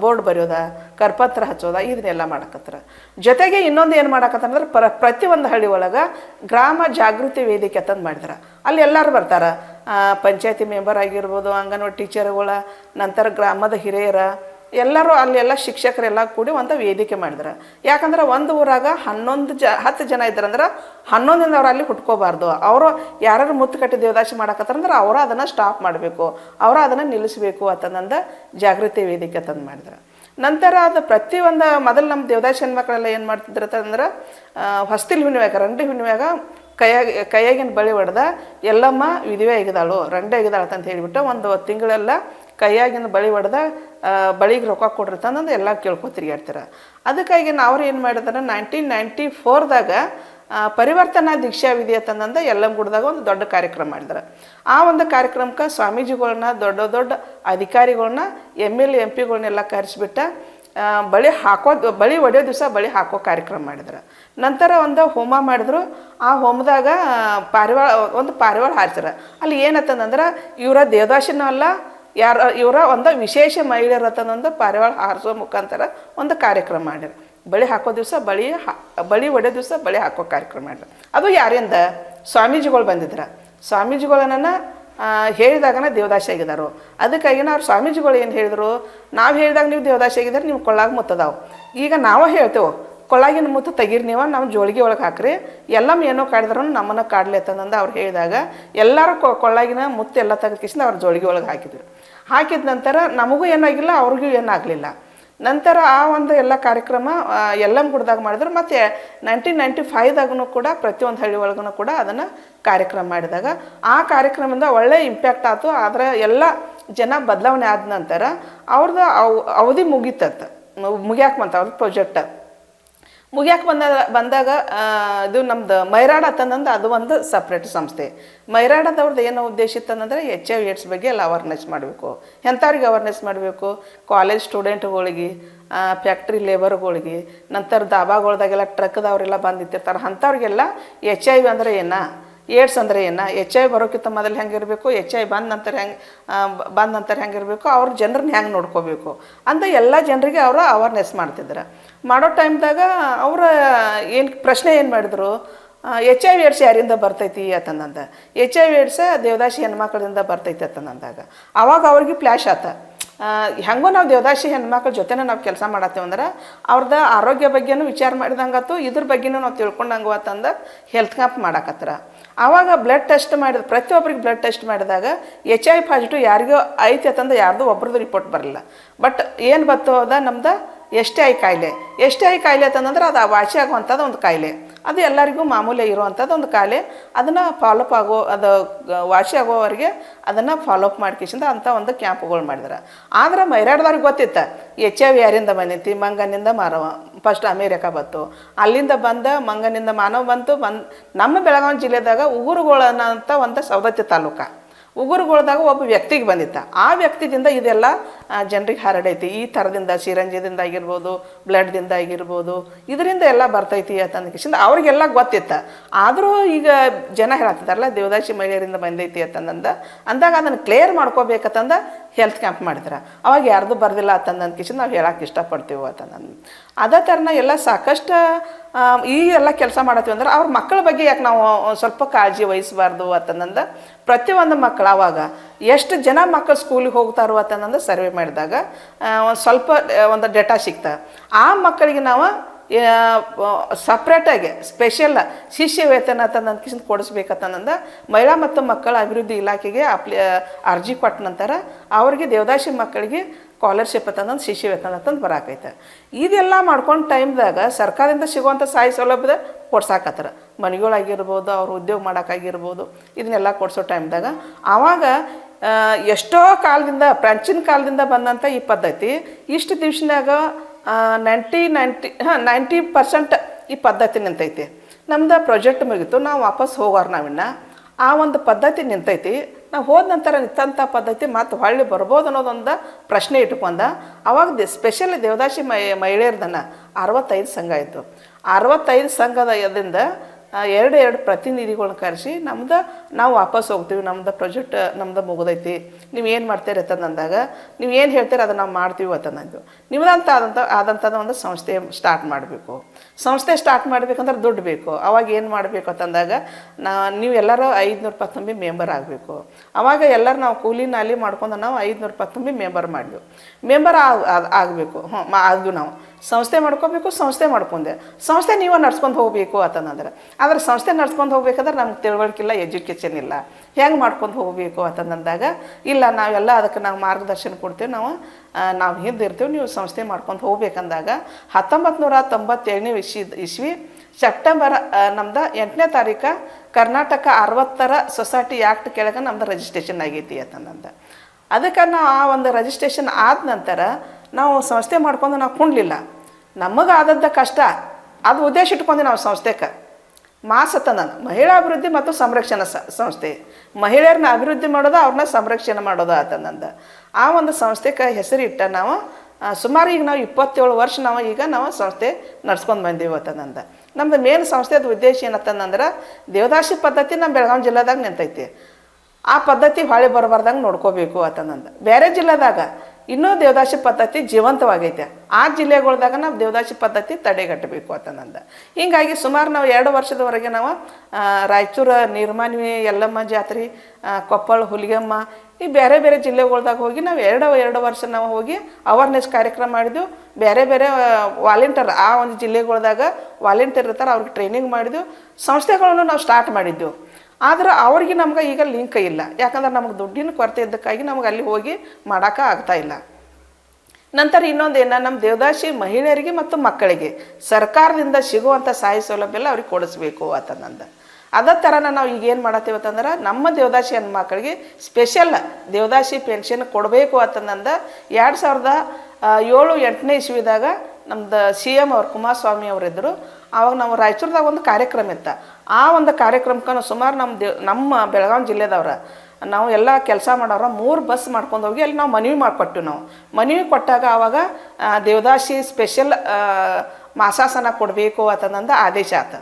ಬೋರ್ಡ್ ಬರೆಯೋದ, ಕರ್ಪತ್ರ ಹಚ್ಚೋದ ಇದನ್ನೆಲ್ಲ ಮಾಡಕತ್ತಾರ. ಜೊತೆಗೆ ಇನ್ನೊಂದು ಏನು ಮಾಡಕತ್ತಂದ್ರೆ ಪ್ರ ಪ್ರತಿಯೊಂದು ಹಳ್ಳಿ ಒಳಗೆ ಗ್ರಾಮ ಜಾಗೃತಿ ವೇದಿಕೆ ಅಂತಂದು ಮಾಡಿದ್ರೆ. ಅಲ್ಲಿ ಎಲ್ಲರೂ ಬರ್ತಾರೆ. ಪಂಚಾಯತಿ ಮೆಂಬರ್ ಆಗಿರ್ಬೋದು, ಅಂಗನವಾಡಿ ಟೀಚರ್ಗಳ, ನಂತರ ಗ್ರಾಮದ ಹಿರಿಯರ ಎಲ್ಲರೂ ಅಲ್ಲೆಲ್ಲ ಶಿಕ್ಷಕರೆಲ್ಲ ಕೂಡಿ ಒಂದು ವೇದಿಕೆ ಮಾಡಿದ್ರು. ಯಾಕಂದ್ರೆ ಒಂದು ಊರಾಗ ಹನ್ನೊಂದು ಜ, ಹತ್ತು ಜನ ಇದ್ರಂದ್ರೆ ಹನ್ನೊಂದಿಂದ ಅವ್ರು ಅಲ್ಲಿ ಹುಟ್ಕೋಬಾರ್ದು. ಅವರು ಯಾರು ಮುತ್ತು ಕಟ್ಟಿ ದೇವದಾಸಿ ಮಾಡಕತ್ತಾರಂದ್ರೆ ಅವರು ಅದನ್ನು ಸ್ಟಾಪ್ ಮಾಡಬೇಕು. ಅವರು ಅದನ್ನು ನಿಲ್ಲಿಸಬೇಕು ಅಂತಂದ ಜಾಗೃತಿ ವೇದಿಕೆ ತಂದು ಮಾಡಿದ್ರು. ನಂತರ ಅದು ಪ್ರತಿಯೊಂದು ಮೊದಲು ನಮ್ಮ ದೇವದಾಸಿ ಹೆಣ್ಮಕ್ಳೆಲ್ಲ ಏನು ಮಾಡ್ತಿದ್ರು ಅಂತಂದ್ರೆ ಹೊಸ್ತಿಲ್ ಹುಣ್ಣಿಮ್ಯಾಗ, ರಂಡಿ ಹುಣ್ಣಿಮ್ಯಾಗ ಕೈಯಾಗ, ಕೈಯಾಗಿನ ಬಳಿ ಹೊಡೆದ ಎಲ್ಲಮ್ಮ ವಿಧಿವೆ ಆಗಿದಾಳು ರಂಡೆ ಆಗಿದಾಳು ಅಂತ ಹೇಳಿಬಿಟ್ಟು ಒಂದು ತಿಂಗಳೆಲ್ಲ ಕೈಯಾಗಿನ ಬಳಿ ಹೊಡೆದ ಬಳಿಗೆ ರೊಕ್ಕ ಕೊಡ್ರಿ ಎಲ್ಲ ಕೇಳ್ಕೊತಿರಿ ತಿರ್ಗಾಡ್ತಾರೆ ಅದಕ್ಕಾಗಿ ನಾವು ಏನು ಮಾಡಿದಾರೆ ನೈನ್ಟೀನ್ ನೈಂಟಿ ಫೋರ್ದಾಗ ಪರಿವರ್ತನಾ ದೀಕ್ಷಾ ವಿಧಿ ಅಂತಂದ ಎಲ್ಲಂ ಗುಡ್ದಾಗ ಒಂದು ದೊಡ್ಡ ಕಾರ್ಯಕ್ರಮ ಮಾಡಿದ್ದಾರೆ ಆ ಒಂದು ಕಾರ್ಯಕ್ರಮಕ್ಕೆ ಸ್ವಾಮೀಜಿಗಳನ್ನ ದೊಡ್ಡ ದೊಡ್ಡ ಅಧಿಕಾರಿಗಳನ್ನ ಎಂ ಎಲ್ ಎಂ ಪಿಗಳನ್ನೆಲ್ಲ ಕರೆಸಿಬಿಟ್ಟ ಬಳಿ ಹಾಕೋ, ಬಳಿ ಹೊಡೆಯೋ ದಿವಸ ಬಳಿ ಹಾಕೋ ಕಾರ್ಯಕ್ರಮ ಮಾಡಿದ್ರು. ನಂತರ ಒಂದು ಹೋಮ ಮಾಡಿದ್ರು. ಆ ಹೋಮದಾಗ ಪಾರಿವಾಳ, ಒಂದು ಪಾರಿವಾಳ ಹಾರಿಸ್ಯಾರ. ಅಲ್ಲಿ ಏನತ್ತಂದ್ರೆ ಇವರ ದೇವದಾಸಿನಲ್ಲ ಯಾರ, ಇವರ ಒಂದು ವಿಶೇಷ ಮಹಿಳೆಯರ ರಥನೊಂದು ಪಾರಿವಾಳ ಹಾರಿಸೋ ಮುಖಾಂತರ ಒಂದು ಕಾರ್ಯಕ್ರಮ ಮಾಡ್ಯಾರ. ಬಳಿ ಹಾಕೋ ದಿವಸ, ಬಳಿ ಬಳಿ ಒಡೆ ದಿವಸ ಬಳಿ ಹಾಕೋ ಕಾರ್ಯಕ್ರಮ ಮಾಡ್ಯಾರ. ಅದು ಯಾರಿಂದ? ಸ್ವಾಮೀಜಿಗಳು ಬಂದಿದ್ರ. ಸ್ವಾಮೀಜಿಗಳನ್ನ ಹೇಳಿದಾಗನ ದೇವದಾಸಿ ಆಗಿದಾರು. ಅದಕ್ಕಾಗಿ ನಾವು ಸ್ವಾಮೀಜಿಗಳು ಏನು ಹೇಳಿದ್ರು? ನಾವು ಹೇಳಿದಾಗ ನೀವು ದೇವದಾಸಿ ಆಗಿದ್ದಾರೆ ನೀವು ಕೊಳ್ಳಾಗ ಮುತ್ತದಾವು. ಈಗ ನಾವು ಹೇಳ್ತೇವೆ, ಕೊಳ್ಳಾಗಿನ ಮುತ್ತು ತೆಗೀರಿ ನೀವು ನಮ್ಮ ಜೋಳಿಗೆ ಒಳಗೆ ಹಾಕ್ರಿ. ಎಲ್ಲಮ್ಮ ಏನೋ ಕಾಡಿದ್ರು ನಮ್ಮನ್ನು ಕಾಡ್ಲತ್ತಂದಂದು ಅವ್ರು ಹೇಳಿದಾಗ, ಎಲ್ಲರೂ ಕೊಳ್ಳಾಗಿನ ಮುತ್ತು ಎಲ್ಲ ತೆಗೆದ್ಕಿಸಿಂದ ಅವ್ರ ಜೋಳಿಗೆ ಒಳಗೆ ಹಾಕಿದ್ರು. ಹಾಕಿದ ನಂತರ ನಮಗೂ ಏನಾಗಿಲ್ಲ, ಅವ್ರಿಗೂ ಏನಾಗಲಿಲ್ಲ. ನಂತರ ಆ ಒಂದು ಎಲ್ಲ ಕಾರ್ಯಕ್ರಮ ಎಲ್ಲಮ್ ಗುಡ್ದಾಗ ಮಾಡಿದ್ರು. ಮತ್ತು ನೈನ್ಟೀನ್ ನೈಂಟಿ ಫೈವ್ದಾಗೂ ಕೂಡ, ಪ್ರತಿಯೊಂದು ಹಳ್ಳಿ ಒಳಗೂ ಕೂಡ ಅದನ್ನು ಕಾರ್ಯಕ್ರಮ ಮಾಡಿದಾಗ. ಆ ಕಾರ್ಯಕ್ರಮದಿಂದ ಒಳ್ಳೆ ಇಂಪ್ಯಾಕ್ಟ್ ಆಯಿತು ಆದರೆ ಎಲ್ಲ ಜನ ಬದಲಾವಣೆ ಆದ ನಂತರ ಅವ್ರದ್ದು ಅವ, ಅವಧಿ ಮುಗೀತತ್ತ ಮುಗಿಯಾಕೆ ಬಂತ ಅವ್ರದ್ದು ಪ್ರಾಜೆಕ್ಟ್ ಮುಗಿಯಾಕೆ ಬಂದ ಬಂದಾಗ ಆ, ಇದು ನಮ್ದು ಮೈರಾಡ ತಂದಂದ್ರೆ ಅದು ಒಂದು ಸಪ್ರೇಟ್ ಸಂಸ್ಥೆ. ಮೈರಾಡದವ್ರದ್ದು ಏನು ಉದ್ದೇಶ ಇತ್ತಂದ್ರೆ ಎಚ್ ಐ ಏಡ್ಸ್ ಬಗ್ಗೆ ಎಲ್ಲ ಅವೇರ್ನೆಸ್ ಮಾಡಬೇಕು. ಎಂಥವ್ರಿಗೆ ಅವೇರ್ನೆಸ್ ಮಾಡಬೇಕು? ಕಾಲೇಜ್ ಸ್ಟೂಡೆಂಟ್ಗಳಿಗೆ ಫ್ಯಾಕ್ಟ್ರಿ ಲೇಬರ್ಗಳಿಗೆ ನಂತರ ದಾಬಾಗಳ್ದಾಗೆಲ್ಲ ಟ್ರಕ್ದವ್ರೆಲ್ಲ ಬಂದಿತ್ತಿರ್ತಾರೆ ಅಂಥವ್ರಿಗೆಲ್ಲ ಎಚ್ ಐ ವಿ ಅಂದ್ರೆ ಏನ? ಏಡ್ಸ್ ಅಂದರೆ ಏನು? ಎಚ್ ಐ ಬರೋಕ್ಕಿಂತ ಮೊದಲು ಹೆಂಗಿರಬೇಕು ಎಚ್ ಐ ಬಂದ ನಂತರ ಹೆಂಗೆ ಬಂದ ನಂತರ ಹೆಂಗಿರಬೇಕು ಅವ್ರ ಜನರನ್ನ ಹೆಂಗೆ ನೋಡ್ಕೋಬೇಕು? ಅಂತ ಎಲ್ಲ ಜನರಿಗೆ ಅವರು ಅವೇರ್ನೆಸ್ ಮಾಡ್ತಿದ್ರು ಮಾಡೋ ಟೈಮ್ದಾಗ ಅವರ ಏನು, ಪ್ರಶ್ನೆ ಏನು ಮಾಡಿದ್ರು? ಎಚ್ ಐ ವಿ ಏಡ್ಸ್ ಯಾರಿಂದ ಬರ್ತೈತಿ ಅಂತಂದಂದ. ಎಚ್ ಐ ವಿ ಏಡ್ಸ್ ದೇವದಾಸಿ ಹೆಣ್ಮಕ್ಳಿಂದ ಬರ್ತೈತಿ ಅಂತಂದಂದಾಗ. ಅವಾಗ ಅವ್ರಿಗೆ ಫ್ಲ್ಯಾಶ್ ಆತ. ಹೆಂಗೋ ನಾವು ದೇವದಾಸಿ ಹೆಣ್ಮಕ್ಳ ಜೊತೆನೇ ನಾವು ಕೆಲಸ ಮಾಡತ್ತೇವೆ ಅಂದ್ರೆ ಅವ್ರದ್ದು ಆರೋಗ್ಯ ಬಗ್ಗೆನೂ ವಿಚಾರ ಮಾಡಿದಂಗಾತು ಇದ್ರ ಬಗ್ಗೆನೂ ನಾವು ತಿಳ್ಕೊಂಡಂಗೆ ಅತಂದ ಹೆಲ್ತ್ ಕ್ಯಾಂಪ್ ಮಾಡಾಕತ್ತಾರ. ಆವಾಗ ಬ್ಲಡ್ ಟೆಸ್ಟ್ ಮಾಡಿದ, ಪ್ರತಿಯೊಬ್ಬರಿಗೆ ಬ್ಲಡ್ ಟೆಸ್ಟ್ ಮಾಡಿದಾಗ ಎಚ್ ಐ ಪಾಸಿಟಿವ್ ಯಾರಿಗೋ ಐತಿ ಅಂತಂದು ಯಾರ್ದು ಒಬ್ರದ್ದು ರಿಪೋರ್ಟ್ ಬರಲಿಲ್ಲ ಬಟ್ ಏನು ಬತ್ತು ಅದ ನಮ್ದು ಎಷ್ಟೇ ಐ ಕಾಯಿಲೆ. ಎಷ್ಟೇ ಐ ಕಾಯಿಲೆ ಅಂತಂದ್ರೆ ಅದು ವಾಸಿ ಆಗುವಂಥದ್ದು ಒಂದು ಕಾಯಿಲೆ. ಅದು ಎಲ್ಲರಿಗೂ ಮಾಮೂಲಿ ಇರುವಂಥದ್ದು ಒಂದು ಕಾಯಿಲೆ. ಅದನ್ನು ಫಾಲೋಅಪ್ ಆಗೋ, ಅದು ವಾಸಿ ಆಗೋವರೆಗೆ ಅದನ್ನು ಫಾಲೋಅಪ್ ಮಾಡ್ಕಿಸಿಂದ ಅಂಥ ಒಂದು ಕ್ಯಾಂಪ್ಗಳು ಮಾಡಿದ್ರು. ಆದ್ರೆ ಮೈರಾಡ್ದವ್ರಿಗೆ ಗೊತ್ತಿತ್ತು ಎಚ್ ಐ ವಿ ಯಾರಿಂದ ಬಂದೈತಿ ಮಂಗನಿಂದ ಮಾನವ ಫಸ್ಟ್ ಅಮೇರಿಕಾ ಬಂತು. ಅಲ್ಲಿಂದ ಬಂದ ಮಂಗನಿಂದ ಮಾನವ ಬಂತು. ಬಂದು ನಮ್ಮ ಬೆಳಗಾವಿ ಜಿಲ್ಲೆದಾಗ ಉಗುರುಗೋಳ ಅಂತ ಒಂದು ಸವದತ್ತಿ ತಾಲೂಕು. ಉಗುರುಗಳ್ದಾಗ ಒಬ್ಬ ವ್ಯಕ್ತಿಗೆ ಬಂದಿತ್ತ ಆ ವ್ಯಕ್ತಿದಿಂದ ಇದೆಲ್ಲ ಜನರಿಗೆ ಹರಡೈತಿ. ಈ ಥರದಿಂದ ಸಿರಂಜಿದಿಂದ ಆಗಿರ್ಬೋದು, ಬ್ಲಡ್ದಿಂದ ಆಗಿರ್ಬೋದು, ಇದರಿಂದ ಎಲ್ಲ ಬರ್ತೈತಿ ಅಂತಂದ ಅವ್ರಿಗೆಲ್ಲ ಗೊತ್ತಿತ್ತ. ಆದರೂ ಈಗ ಜನ ಹೇಳತ್ತಿದ್ದಾರಲ್ಲ, ದೇವದಾಸಿ ಮಹಿಳೆಯರಿಂದ ಬಂದೈತಿ ಅಂತಂದ ಅಂದಾಗ ಅದನ್ನು ಕ್ಲಿಯರ್ ಮಾಡ್ಕೋಬೇಕಂತಂದ ಹೆಲ್ತ್ ಕ್ಯಾಂಪ್ ಮಾಡಿದ್ರೆ. ಅವಾಗ ಯಾರ್ದು ಬರ್ದಿಲ್ಲ ಅಂತಂದ ಕಿಶನ್ ನಾವು ಹೇಳಕ್ಕೆ ಇಷ್ಟಪಡ್ತೀವಿ ಅಂತಂದು ಅದೇ ಥರನ ಎಲ್ಲ ಸಾಕಷ್ಟು ಈ ಎಲ್ಲ ಕೆಲಸ ಮಾಡತ್ತೀವಿ ಅಂದ್ರೆ ಅವ್ರ ಮಕ್ಕಳ ಬಗ್ಗೆ ಯಾಕೆ ನಾವು ಸ್ವಲ್ಪ ಕಾಳಜಿ ವಹಿಸಬಾರ್ದು ಅಂತಂದ ಪ್ರತಿಯೊಂದು ಮಕ್ಕಳು ಆವಾಗ ಎಷ್ಟು ಜನ ಮಕ್ಕಳು ಸ್ಕೂಲಿಗೆ ಹೋಗ್ತಾರೋ ಅಂತಂದು ಸರ್ವೆ ಮಾಡಿದಾಗ ಒಂದು ಸ್ವಲ್ಪ ಒಂದು ಡೇಟಾ ಸಿಗ್ತಾ. ಆ ಮಕ್ಕಳಿಗೆ ನಾವು ಸಪ್ರೇಟಾಗಿ ಸ್ಪೆಷಲ್ ಶಿಷ್ಯ ವೇತನ ಅಂತಂದು ಕೊಡಿಸ್ಬೇಕಂತಂದ ಮಹಿಳಾ ಮತ್ತು ಮಕ್ಕಳ ಅಭಿವೃದ್ಧಿ ಇಲಾಖೆಗೆ ಅಪ್ಲಿ ಅರ್ಜಿ ಕೊಟ್ಟ ನಂತರ ಅವರಿಗೆ ದೇವದಾಸಿ ಮಕ್ಕಳಿಗೆ ಸ್ಕಾಲರ್ಶಿಪ್ ಅಂತಂದ್ರೆ ಶಿಷ್ಯ ವೇತನ ಅಂತಂದು ಬರಾಕೈತೆ. ಇದೆಲ್ಲ ಮಾಡ್ಕೊಂಡು ಟೈಮ್ದಾಗ ಸರ್ಕಾರದಿಂದ ಸಿಗುವಂಥ ಸಹಾಯ ಸೌಲಭ್ಯದ ಕೊಡ್ಸಾಕತ್ತಾರ. ಮನೆಗಳಾಗಿರ್ಬೋದು, ಅವ್ರು ಉದ್ಯೋಗ ಮಾಡೋಕ್ಕಾಗಿರ್ಬೋದು, ಇದನ್ನೆಲ್ಲ ಕೊಡಿಸೋ ಟೈಮ್ದಾಗ ಆವಾಗ ಎಷ್ಟೋ ಕಾಲದಿಂದ, ಪ್ರಾಚೀನ ಕಾಲದಿಂದ ಬಂದಂಥ ಈ ಪದ್ಧತಿ, ಇಷ್ಟು ದಿವ್ಸನಾಗ ನೈಂಟಿ ನೈಂಟಿ ಹಾಂ ನೈಂಟಿ ಪರ್ಸೆಂಟ್ ಈ ಪದ್ಧತಿ ನಿಂತೈತಿ. ನಮ್ದು ಪ್ರಾಜೆಕ್ಟ್ ಮುಗಿತು, ನಾವು ವಾಪಸ್ ಹೋಗೋರು ನಾವಿನ್ನ. ಆ ಒಂದು ಪದ್ಧತಿ ನಿಂತೈತಿ. ನಾವು ಹೋದ ನಂತರ ನಿತ್ತಂಥ ಪದ್ಧತಿ ಮತ್ತು ಹೊಳ್ಳಿ ಬರ್ಬೋದು ಅನ್ನೋದೊಂದು ಪ್ರಶ್ನೆ ಇಟ್ಕೊಂಡ. ಅವಾಗ ದೆ ಸ್ಪೆಷಲಿ ದೇವದಾಸಿ ಮೈ ಮಹಿಳೆಯರ್ದನ ಅರವತ್ತೈದು ಸಂಘ ಇತ್ತು ಅರವತ್ತೈದು ಸಂಘದ ಇದರಿಂದ ಎರಡು ಎರಡು ಪ್ರತಿನಿಧಿಗಳನ್ನ ಕರೆಸಿ ನಮ್ದು ನಾವು ವಾಪಸ್ ಹೋಗ್ತೀವಿ, ನಮ್ದು ಪ್ರಾಜೆಕ್ಟ್ ನಮ್ದು ಮುಗಿದೈತಿ. ನೀವು ಏನು ಮಾಡ್ತೀರಿ ಅಂತಂದಾಗ ನೀವು ಏನು ಹೇಳ್ತೀರಿ ಅದನ್ನು ನಾವು ಮಾಡ್ತೀವಿ ಅಂತಂದು ನಿಮ್ಮದಂತ ಆದಂಥ ಆದಂಥದ್ದು ಒಂದು ಸಂಸ್ಥೆ ಸ್ಟಾರ್ಟ್ ಮಾಡಬೇಕು. ಸಂಸ್ಥೆ ಸ್ಟಾರ್ಟ್ ಮಾಡಬೇಕಂದ್ರೆ ದುಡ್ಡು ಬೇಕು. ಅವಾಗ ಏನು ಮಾಡಬೇಕು ಅಂತಂದಾಗ ನಾ, ನೀವು ಎಲ್ಲರೂ ಐದುನೂರು ರೂಪಾಯಿ ತುಂಬಿ ಮೆಂಬರ್ ಆಗಬೇಕು. ಅವಾಗ ಎಲ್ಲರೂ ನಾವು ಕೂಲಿ ನಾಲಿ ಮಾಡ್ಕೊಂಡು ನಾವು ಐದುನೂರು ಪತ್ತೊಂಬಿ ತುಂಬಿ ಮೆಂಬರ್ ಮಾಡಿದ್ವಿ ಮೆಂಬರ್ ಆಗಬೇಕು. ಹ್ಞೂ ಮಾ ಆದ್ವಿ ನಾವು. ಸಂಸ್ಥೆ ಮಾಡ್ಕೋಬೇಕು, ಸಂಸ್ಥೆ ಮಾಡ್ಕೊಂಡೆ. ಸಂಸ್ಥೆ ನೀವು ನಡ್ಸ್ಕೊಂಡು ಹೋಗಬೇಕು ಅಂತಂದ್ರೆ. ಆದ್ರೆ ಸಂಸ್ಥೆ ನಡ್ಸ್ಕೊಂಡು ಹೋಗ್ಬೇಕಾದ್ರೆ ನಮ್ಗೆ ತಿಳುವಳಿಕಿಲ್ಲ ಎಜುಕೇಷನ್ ಇಲ್ಲ. ಹೆಂಗೆ ಮಾಡ್ಕೊಂಡು ಹೋಗಬೇಕು ಅಂತಂದಾಗ, ಇಲ್ಲ ನಾವೆಲ್ಲ ಅದಕ್ಕೆ ನಾವು ಮಾರ್ಗದರ್ಶನ ಕೊಡ್ತೀವಿ, ನಾವು ನಾವು ಹಿಂದೆ ಇರ್ತೀವಿ, ನೀವು ಸಂಸ್ಥೆ ಮಾಡ್ಕೊಂಡು ಹೋಗ್ಬೇಕಂದಾಗ ಹತ್ತೊಂಬತ್ತು ನೂರ ತೊಂಬತ್ತೇಳನೇ ಇಸ್ವಿ ಇಸ್ವಿ ಸೆಪ್ಟೆಂಬರ್ ನಮ್ದು ಎಂಟನೇ ತಾರೀಕು ಕರ್ನಾಟಕ ಅರವತ್ತರ ಸೊಸೈಟಿ ಆ್ಯಕ್ಟ್ ಕೆಳಗೆ ನಮ್ದು ರಿಜಿಸ್ಟ್ರೇಷನ್ ಆಗೈತಿ ಅಂತಂದ ಅದಕ್ಕೆ ನಾವು ಆ ಒಂದು ರಿಜಿಸ್ಟ್ರೇಷನ್ ಆದ ನಂತರ ನಾವು ಸಂಸ್ಥೆ ಮಾಡ್ಕೊಂಡು ನಾವು ಕುಣ್ಲಿಲ್ಲ. ನಮಗೆ ಆದದ್ದ ಕಷ್ಟ, ಅದು ಉದ್ದೇಶ ಇಟ್ಕೊಂಡು ನಾವು ಸಂಸ್ಥೆಗೆ ಮಹಿಳಾ ಅಭಿವೃದ್ಧಿ ಮತ್ತು ಸಂರಕ್ಷಣಾ ಸಂಸ್ಥೆ. ಮಹಿಳೆಯರನ್ನ ಅಭಿವೃದ್ಧಿ ಮಾಡೋದು, ಅವ್ರನ್ನ ಸಂರಕ್ಷಣೆ ಮಾಡೋದು ಆತನಂದ ಆ ಒಂದು ಸಂಸ್ಥೆಗೆ ಹೆಸರಿಟ್ಟ ನಾವು ಸುಮಾರು ಈಗ ನಾವು ಇಪ್ಪತ್ತೇಳು ವರ್ಷ ನಾವು ಈಗ ನಾವು ಸಂಸ್ಥೆ ನಡ್ಸ್ಕೊಂಡು ಬಂದೀವಿ ಅಂತಂದ ನಮ್ದು ಮೇನ್ ಸಂಸ್ಥೆದ ಉದ್ದೇಶ ಏನತ್ತಂದ್ರೆ ದೇವದಾಸಿ ಪದ್ಧತಿ ನಮ್ಮ ಬೆಳಗಾವಿ ಜಿಲ್ಲೆದಾಗ ನಿಂತೈತಿ. ಆ ಪದ್ಧತಿ ಹೊಳೆ ಬರಬಾರ್ದಂಗೆ ನೋಡ್ಕೋಬೇಕು ಅಂತಂದ ಬೇರೆ ಜಿಲ್ಲೆದಾಗ ಇನ್ನೂ ದೇವದಾಸಿ ಪದ್ಧತಿ ಜೀವಂತವಾಗೈತೆ. ಆ ಜಿಲ್ಲೆಗಳ್ದಾಗ ನಾವು ದೇವದಾಸಿ ಪದ್ಧತಿ ತಡೆಗಟ್ಟಬೇಕು ಅಂತಂದ ಹೀಗಾಗಿ ಸುಮಾರು ನಾವು ಎರಡು ವರ್ಷದವರೆಗೆ ನಾವು ರಾಯಚೂರು ನಿರ್ಮಾನ್ವಿ ಯಲ್ಲಮ್ಮ ಜಾತ್ರೆ ಕೊಪ್ಪಳ ಹುಲಿಗೆಮ್ಮ ಈ ಬೇರೆ ಬೇರೆ ಜಿಲ್ಲೆಗಳ್ದಾಗ ಹೋಗಿ ನಾವು ಎರಡು ಎರಡು ವರ್ಷ ನಾವು ಹೋಗಿ ಅವೇರ್ನೆಸ್ ಕಾರ್ಯಕ್ರಮ ಮಾಡಿದ್ವು. ಬೇರೆ ಬೇರೆ ವಾಲಂಟಿಯರ್, ಆ ಒಂದು ಜಿಲ್ಲೆಗಳ್ದಾಗ ವಾಲಂಟಿಯರ್ ಇರ್ತಾರೆ, ಅವ್ರಿಗೆ ಟ್ರೈನಿಂಗ್ ಮಾಡಿದ್ವು. ಸಂಸ್ಥೆಗಳನ್ನು ನಾವು ಸ್ಟಾರ್ಟ್ ಮಾಡಿದ್ದೆವು ಆದ್ರೆ ಅವ್ರಿಗೆ ನಮ್ಗೆ ಈಗ ಲಿಂಕ್ ಇಲ್ಲ. ಯಾಕಂದ್ರೆ ನಮ್ಗೆ ದುಡ್ಡಿನ ಕೊರತೆ ಇದ್ದಕ್ಕಾಗಿ ನಮ್ಗೆ ಅಲ್ಲಿ ಹೋಗಿ ಮಾಡೋಕೆ ಆಗ್ತಾ ಇಲ್ಲ. ನಂತರ ಇನ್ನೊಂದು ಏನ ನಮ್ಮ ದೇವದಾಸಿ ಮಹಿಳೆಯರಿಗೆ ಮತ್ತು ಮಕ್ಕಳಿಗೆ ಸರ್ಕಾರದಿಂದ ಸಿಗುವಂಥ ಸಹಾಯ ಸೌಲಭ್ಯ ಎಲ್ಲ ಅವ್ರಿಗೆ ಕೊಡಿಸ್ಬೇಕು ಅಂತಂದ ಅದೇ ಥರನ ನಾವು ಈಗ ಏನು ಮಾಡತ್ತೀವಿ ಅಂತಂದ್ರೆ ನಮ್ಮ ದೇವದಾಸಿ ಮಕ್ಕಳಿಗೆ ಸ್ಪೆಷಲ್ ದೇವದಾಸಿ ಪೆನ್ಷನ್ ಕೊಡಬೇಕು ಅಂತಂದ ಎರಡು ಸಾವಿರದ ಏಳು ಎಂಟನೇ ಇಸ್ವಿದಾಗ ನಮ್ದು ಸಿ ಎಂ ಅವರು ಕುಮಾರಸ್ವಾಮಿ ಅವರಿದ್ದರು ಆವಾಗ ನಾವು ರಾಯಚೂರ್ದಾಗ ಒಂದು ಕಾರ್ಯಕ್ರಮ ಇತ್ತು. ಆ ಒಂದು ಕಾರ್ಯಕ್ರಮಕ್ಕೆ ಸುಮಾರು ನಮ್ಮ ದೇ, ನಮ್ಮ ಬೆಳಗಾವಿ ಜಿಲ್ಲೆದವ್ರ. ನಾವು ಎಲ್ಲ ಕೆಲಸ ಮಾಡೋರ ಮೂರು ಬಸ್ ಮಾಡ್ಕೊಂಡು ಹೋಗಿ ಅಲ್ಲಿ ನಾವು ಮನವಿ ಮಾಡಿಕೊಟ್ಟು ನಾವು. ಮನವಿ ಕೊಟ್ಟಾಗ ಆವಾಗ ದೇವದಾಸಿ ಸ್ಪೆಷಲ್ ಮಾಸಾಸನ ಕೊಡಬೇಕು ಅಂತಂದಂದು ಆದೇಶ ಆತ.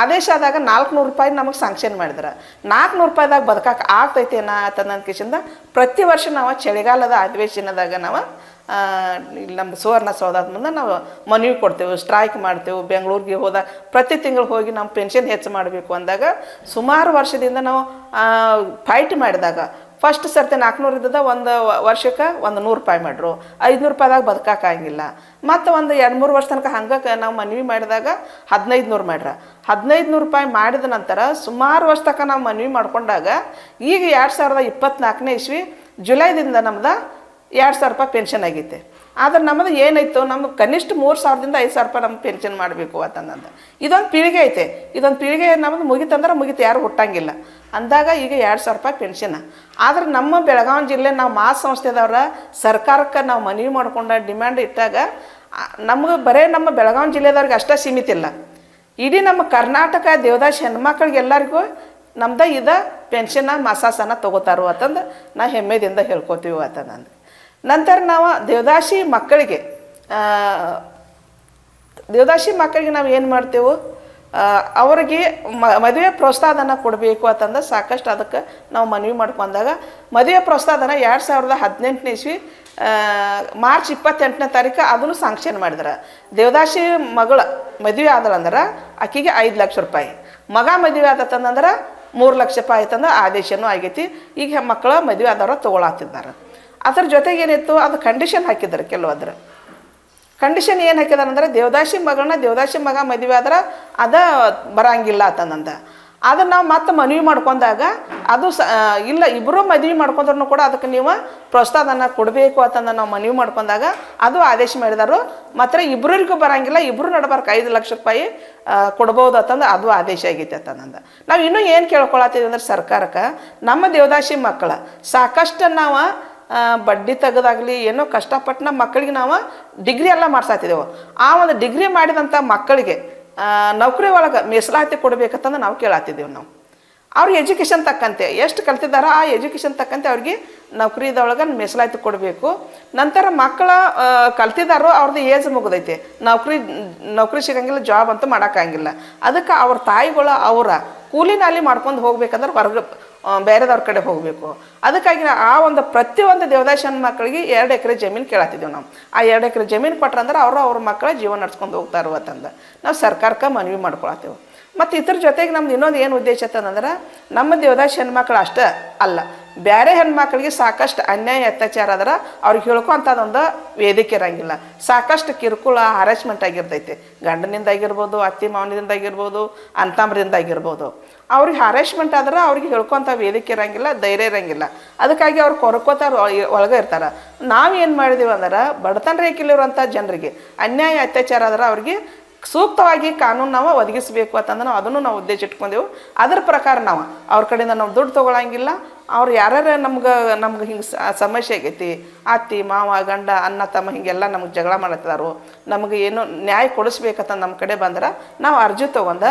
ಆದೇಶ ಆದಾಗ ನಾಲ್ಕುನೂರು ರೂಪಾಯಿ ನಮಗೆ ಸಾಂಕ್ಷನ್ ಮಾಡಿದ್ರೆ. ನಾಲ್ಕುನೂರು ರೂಪಾಯಿದಾಗ ಬದುಕಕ್ಕೆ ಆಗ್ತೈತೇನ ಅಂತಂದ ಕಿಶಿಂದ ಪ್ರತಿ ವರ್ಷ ನಾವು ಚಳಿಗಾಲದ ಅಧಿವೇಶನದಾಗ ನಾವು ಇಲ್ಲಿ ನಮ್ಮ ಸುವರ್ಣ ಸೌಧದ ಮುಂದೆ ನಾವು ಮನವಿ ಕೊಡ್ತೇವೆ ಸ್ಟ್ರೈಕ್ ಮಾಡ್ತೇವೆ, ಬೆಂಗಳೂರಿಗೆ ಹೋದಾಗ ಪ್ರತಿ ತಿಂಗಳು ಹೋಗಿ ನಮ್ಮ ಪೆನ್ಷನ್ ಹೆಚ್ಚು ಮಾಡಬೇಕು ಅಂದಾಗ ಸುಮಾರು ವರ್ಷದಿಂದ ನಾವು ಫೈಟ್ ಮಾಡಿದಾಗ ಫಸ್ಟ್ ಸರ್ತಿ ನಾಲ್ಕುನೂರು ಇದ್ದದ ಒಂದು ವರ್ಷಕ್ಕೆ ಒಂದು ನೂರು ರೂಪಾಯಿ ಮಾಡ್ರು. ಐದುನೂರು ರೂಪಾಯಿದಾಗ ಬದುಕಾಕಾಗಿಲ್ಲ. ಮತ್ತು ಒಂದು ಎರಡು ಮೂರು ವರ್ಷ ತನಕ ಹಂಗೆ ನಾವು ಮನವಿ ಮಾಡಿದಾಗ ಹದಿನೈದು ನೂರು ಮಾಡ್ರ. ಹದಿನೈದು ನೂರು ರೂಪಾಯಿ ಮಾಡಿದ ನಂತರ ಸುಮಾರು ವರ್ಷ ತನಕ ನಾವು ಮನವಿ ಮಾಡ್ಕೊಂಡಾಗ ಈಗ ಎರಡು ಸಾವಿರದ ಇಪ್ಪತ್ತ್ನಾಲ್ಕನೇ ಇಸ್ವಿ ಜುಲೈದಿಂದ ನಮ್ದು ಎರಡು ಸಾವಿರ ರೂಪಾಯಿ ಪೆನ್ಷನ್ ಆಗೈತೆ. ಆದ್ರೆ ನಮ್ಮದು ಏನಾಯ್ತು? ನಮ್ಗೆ ಕನಿಷ್ಠ ಮೂರು ಸಾವಿರದಿಂದ ಐದು ಸಾವಿರ ರೂಪಾಯಿ ನಮ್ಗೆ ಪೆನ್ಷನ್ ಮಾಡಬೇಕು ಅಂತಂದ ಇದೊಂದು ಪೀಳಿಗೆ ಐತೆ. ಇದೊಂದು ಪೀಳಿಗೆ ನಮ್ಮದು ಮುಗಿತಂದ್ರೆ ಮುಗಿತು, ಯಾರು ಹುಟ್ಟಂಗಿಲ್ಲ. ಅಂದಾಗ ಈಗ ಎರಡು ಸಾವಿರ ರೂಪಾಯಿ ಪೆನ್ಷನ್ ಆದ್ರೆ ನಮ್ಮ ಬೆಳಗಾವಿ ಜಿಲ್ಲೆ ನಾವು ಮಾಸ್ ಸಂಸ್ಥೆದವ್ರ ಸರ್ಕಾರಕ್ಕೆ ನಾವು ಮನವಿ ಮಾಡ್ಕೊಂಡ ಡಿಮ್ಯಾಂಡ್ ಇಟ್ಟಾಗ ನಮ್ಗೆ ಬರೇ ನಮ್ಮ ಬೆಳಗಾವಿ ಜಿಲ್ಲೆದವ್ರಿಗೆ ಅಷ್ಟೇ ಸೀಮಿತ ಇಲ್ಲ. ಇಡೀ ನಮ್ಮ ಕರ್ನಾಟಕ, ದೇವದಾಸ್ ಹೆಣ್ಮಕ್ಳಿಗೆಲ್ಲರಿಗೂ ನಮ್ದು ಇದ ಪೆನ್ಷನ್ನ ಮಾಸಾಸನ ತೊಗೋತಾರು ಅಂತಂದು ನಾ ಹೆಮ್ಮೆದಿಂದ ಹೇಳ್ಕೊತೀವಿ ಅಂತಂದು. ನಂತರ ನಾವು ದೇವದಾಸಿ ಮಕ್ಕಳಿಗೆ ದೇವದಾಸಿ ಮಕ್ಕಳಿಗೆ ನಾವು ಏನು ಮಾಡ್ತೇವೆ ಅವರಿಗೆ ಮ, ಮದುವೆ ಪ್ರೋತ್ಸಾಹಧನ ಕೊಡಬೇಕು ಅಂತಂದ್ರೆ ಸಾಕಷ್ಟು ಅದಕ್ಕೆ ನಾವು ಮನವಿ ಮಾಡ್ಕೊಂಡಾಗ, ಮದುವೆ ಪ್ರೋತ್ಸಾಹಧನ ಎರಡು ಸಾವಿರದ ಹದಿನೆಂಟನೇ ಇಸ್ವಿ ಮಾರ್ಚ್ ಇಪ್ಪತ್ತೆಂಟನೇ ತಾರೀಕು ಅದನ್ನು ಸಾಂಕ್ಷನ್ ಮಾಡಿದ್ರೆ. ದೇವದಾಸಿ ಮಗಳ ಮದುವೆ ಆದಳಂದ್ರೆ ಆಕೆಗೆ ಐದು ಲಕ್ಷ ರೂಪಾಯಿ, ಮಗ ಮದುವೆ ಆದತ್ತಂದ್ರೆ ಮೂರು ಲಕ್ಷ ರೂಪಾಯಿ ಆಯ್ತಂದ್ರೆ ಆದೇಶನೂ ಆಗೈತಿ, ಈಗ ಮಕ್ಕಳ ಮದುವೆ ಆದವ್ರ ತೊಗೊಳತ್ತಿದ್ದಾರೆ ಅದ್ರ ಜೊತೆಗೆ ಏನಿತ್ತು ಅದು ಕಂಡೀಷನ್ ಹಾಕಿದ್ದಾರೆ ಕೆಲವದ್ರ ಕಂಡೀಷನ್ ಏನು ಹಾಕಿದಾರೆ ಅಂದ್ರೆ, ದೇವದಾಸಿ ಮಗಳನ್ನ ದೇವದಾಸಿ ಮಗ ಮದುವೆ ಆದ್ರೆ ಅದ ಬರಂಗಿಲ್ಲ ಆತನಂದ ಅದನ್ನು ನಾವು ಮತ್ತೆ ಮನವಿ ಮಾಡ್ಕೊಂಡಾಗ, ಅದು ಸ ಇಲ್ಲ ಇಬ್ಬರು ಮದುವೆ ಮಾಡ್ಕೊಂಡ್ರು ಕೂಡ ಅದಕ್ಕೆ ನೀವು ಪ್ರೋತ್ಸಾಹನ ಕೊಡಬೇಕು ಅಂತಂದು ನಾವು ಮನವಿ ಮಾಡ್ಕೊಂಡಾಗ, ಅದು ಆದೇಶ ಮಾಡಿದಾರು. ಮಾತ್ರ ಇಬ್ಬರಿಗೂ ಬರಂಗಿಲ್ಲ ಇಬ್ಬರು ನಡಬಾರ್ಕ ಐದು ಲಕ್ಷ ರೂಪಾಯಿ ಕೊಡ್ಬೋದು ಅಂತಂದು ಅದು ಆದೇಶ ಆಗೈತೆ ಅಂತಂದ ನಾವು ಇನ್ನೂ ಏನು ಕೇಳ್ಕೊಳತ್ತೀವಿ ಅಂದ್ರೆ ಸರ್ಕಾರಕ್ಕೆ, ನಮ್ಮ ದೇವದಾಸಿ ಮಕ್ಕಳ ಸಾಕಷ್ಟು ನಾವು ಬಡ್ಡಿ ತೆಗೆದಾಗಲಿ ಏನೋ ಕಷ್ಟಪಟ್ಟು ಮಕ್ಕಳಿಗೆ ನಾವು ಡಿಗ್ರಿ ಎಲ್ಲ ಮಾಡ್ಸಾತಿದ್ದೆವು ಆ ಒಂದು ಡಿಗ್ರಿ ಮಾಡಿದಂಥ ಮಕ್ಕಳಿಗೆ ನೌಕರಿ ಒಳಗೆ ಮೀಸಲಾತಿ ಕೊಡಬೇಕಂತಂದು ನಾವು ಕೇಳತ್ತಿದ್ದೇವೆ ನಾವು. ಅವ್ರಿಗೆ ಎಜುಕೇಷನ್ ತಕ್ಕಂತೆ, ಎಷ್ಟು ಕಲ್ತಿದ್ದಾರೋ ಆ ಎಜುಕೇಷನ್ ತಕ್ಕಂತೆ ಅವ್ರಿಗೆ ನೌಕರಿದೊಳಗೆ ಮೀಸಲಾತಿ ಕೊಡಬೇಕು. ನಂತರ ಮಕ್ಕಳ ಕಲ್ತಿದ್ದಾರೋ ಅವ್ರದ್ದು ಏಜ್ ಮುಗಿದೈತೆ. ನೌಕರಿ ನೌಕರಿ ಸಿಗಂಗಿಲ್ಲ, ಜಾಬ್ ಅಂತೂ ಮಾಡೋಕ್ಕಾಗಿಲ್ಲ. ಅದಕ್ಕೆ ಅವ್ರ ತಾಯಿಗಳು ಅವರ ಕೂಲಿನಲ್ಲಿ ಮಾಡ್ಕೊಂಡು ಹೋಗ್ಬೇಕಂದ್ರೆ ಹೊರಗೆ ಬೇರೆದವ್ರ ಕಡೆ ಹೋಗಬೇಕು. ಅದಕ್ಕಾಗಿ ಆ ಒಂದು ಪ್ರತಿಯೊಂದು ದೇವದಾಶನ ಮಕ್ಕಳಿಗೆ ಎರಡು ಎಕರೆ ಜಮೀನು ಕೇಳತ್ತಿದ್ದೇವೆ ನಾವು. ಆ ಎರಡು ಎಕರೆ ಜಮೀನು ಕೊಟ್ರಂದ್ರೆ ಅವರು ಅವ್ರ ಮಕ್ಕಳ ಜೀವನ ನಡ್ಸ್ಕೊಂಡು ಹೋಗ್ತಾರೋ ಅಂತಂದು ನಾವು ಸರ್ಕಾರಕ್ಕೆ ಮನವಿ ಮಾಡ್ಕೊಳತ್ತೇವೆ ಮತ್ತು ಇದ್ರ ಜೊತೆಗೆ ನಮ್ದು ಇನ್ನೊಂದು ಏನು ಉದ್ದೇಶ ಅಂತಂದ್ರೆ ನಮ್ಮ ದೇವದಾಶನ ಮಕ್ಕಳು ಅಷ್ಟೇ ಅಲ್ಲ. ಬೇರೆ ಹೆಣ್ಮಕ್ಳಿಗೆ ಸಾಕಷ್ಟು ಅನ್ಯಾಯ, ಅತ್ಯಾಚಾರ ಆದ್ರೆ ಅವ್ರಿಗೆ ಹೇಳ್ಕೊಂಥದ್ದೊಂದು ವೇದಿಕೆ ಇರಂಗಿಲ್ಲ. ಸಾಕಷ್ಟು ಕಿರುಕುಳ ಹರಾಸ್ಮೆಂಟ್ ಆಗಿರ್ತೈತೆ. ಗಂಡನಿಂದ ಆಗಿರ್ಬೋದು, ಅತ್ತಿ ಮಾವನಿಂದ ಆಗಿರ್ಬೋದು ಅಂತಂಬ್ರಿಂದ ಆಗಿರ್ಬೋದು. ಅವ್ರಿಗೆ ಹರಾಸ್ಮೆಂಟ್ ಆದ್ರೆ ಅವ್ರಿಗೆ ಹೇಳ್ಕೊಂಥ ವೇದಿಕೆ ಇರಂಗಿಲ್ಲ, ಧೈರ್ಯ ಇರಂಗಿಲ್ಲ. ಅದಕ್ಕಾಗಿ ಅವ್ರು ಕೊರಕೋತಾರ ಒಳಗೆ ಇರ್ತಾರೆ. ನಾವೇನು ಮಾಡಿದೀವಿ ಅಂದ್ರೆ ಬಡತನ ರೇಖೆಲಿರುವಂಥ ಜನರಿಗೆ ಅನ್ಯಾಯ, ಅತ್ಯಾಚಾರ ಆದ್ರೆ ಅವ್ರಿಗೆ ಸೂಕ್ತವಾಗಿ ಕಾನೂನು ನಾವು ಒದಗಿಸಬೇಕು ಅಂತಂದ್ರೆ ನಾವು ಅದನ್ನು ನಾವು ಉದ್ದೇಶ ಇಟ್ಕೊಂಡೆವು. ಅದ್ರ ಪ್ರಕಾರ ನಾವು ಅವ್ರ ಕಡೆಯಿಂದ ನಾವು ದುಡ್ಡು ತೊಗೊಳಂಗಿಲ್ಲ ಅವ್ರು ಯಾರು ನಮ್ಗೆ ನಮ್ಗೆ ಹಿಂಗೆ ಸಮಸ್ಯೆ ಆಗೈತಿ, ಅತ್ತಿ, ಮಾವ, ಗಂಡ, ಅಣ್ಣ, ತಮ್ಮ ಹಿಂಗೆಲ್ಲ ನಮ್ಗೆ ಜಗಳ ಮಾಡತ್ತಿದಾರು ನಮಗೆ ಏನು ನ್ಯಾಯ ಕೊಡಿಸ್ಬೇಕಂತ ನಮ್ಮ ಕಡೆ ಬಂದ್ರೆ ನಾವು ಅರ್ಜಿ ತೊಗೊಂಡ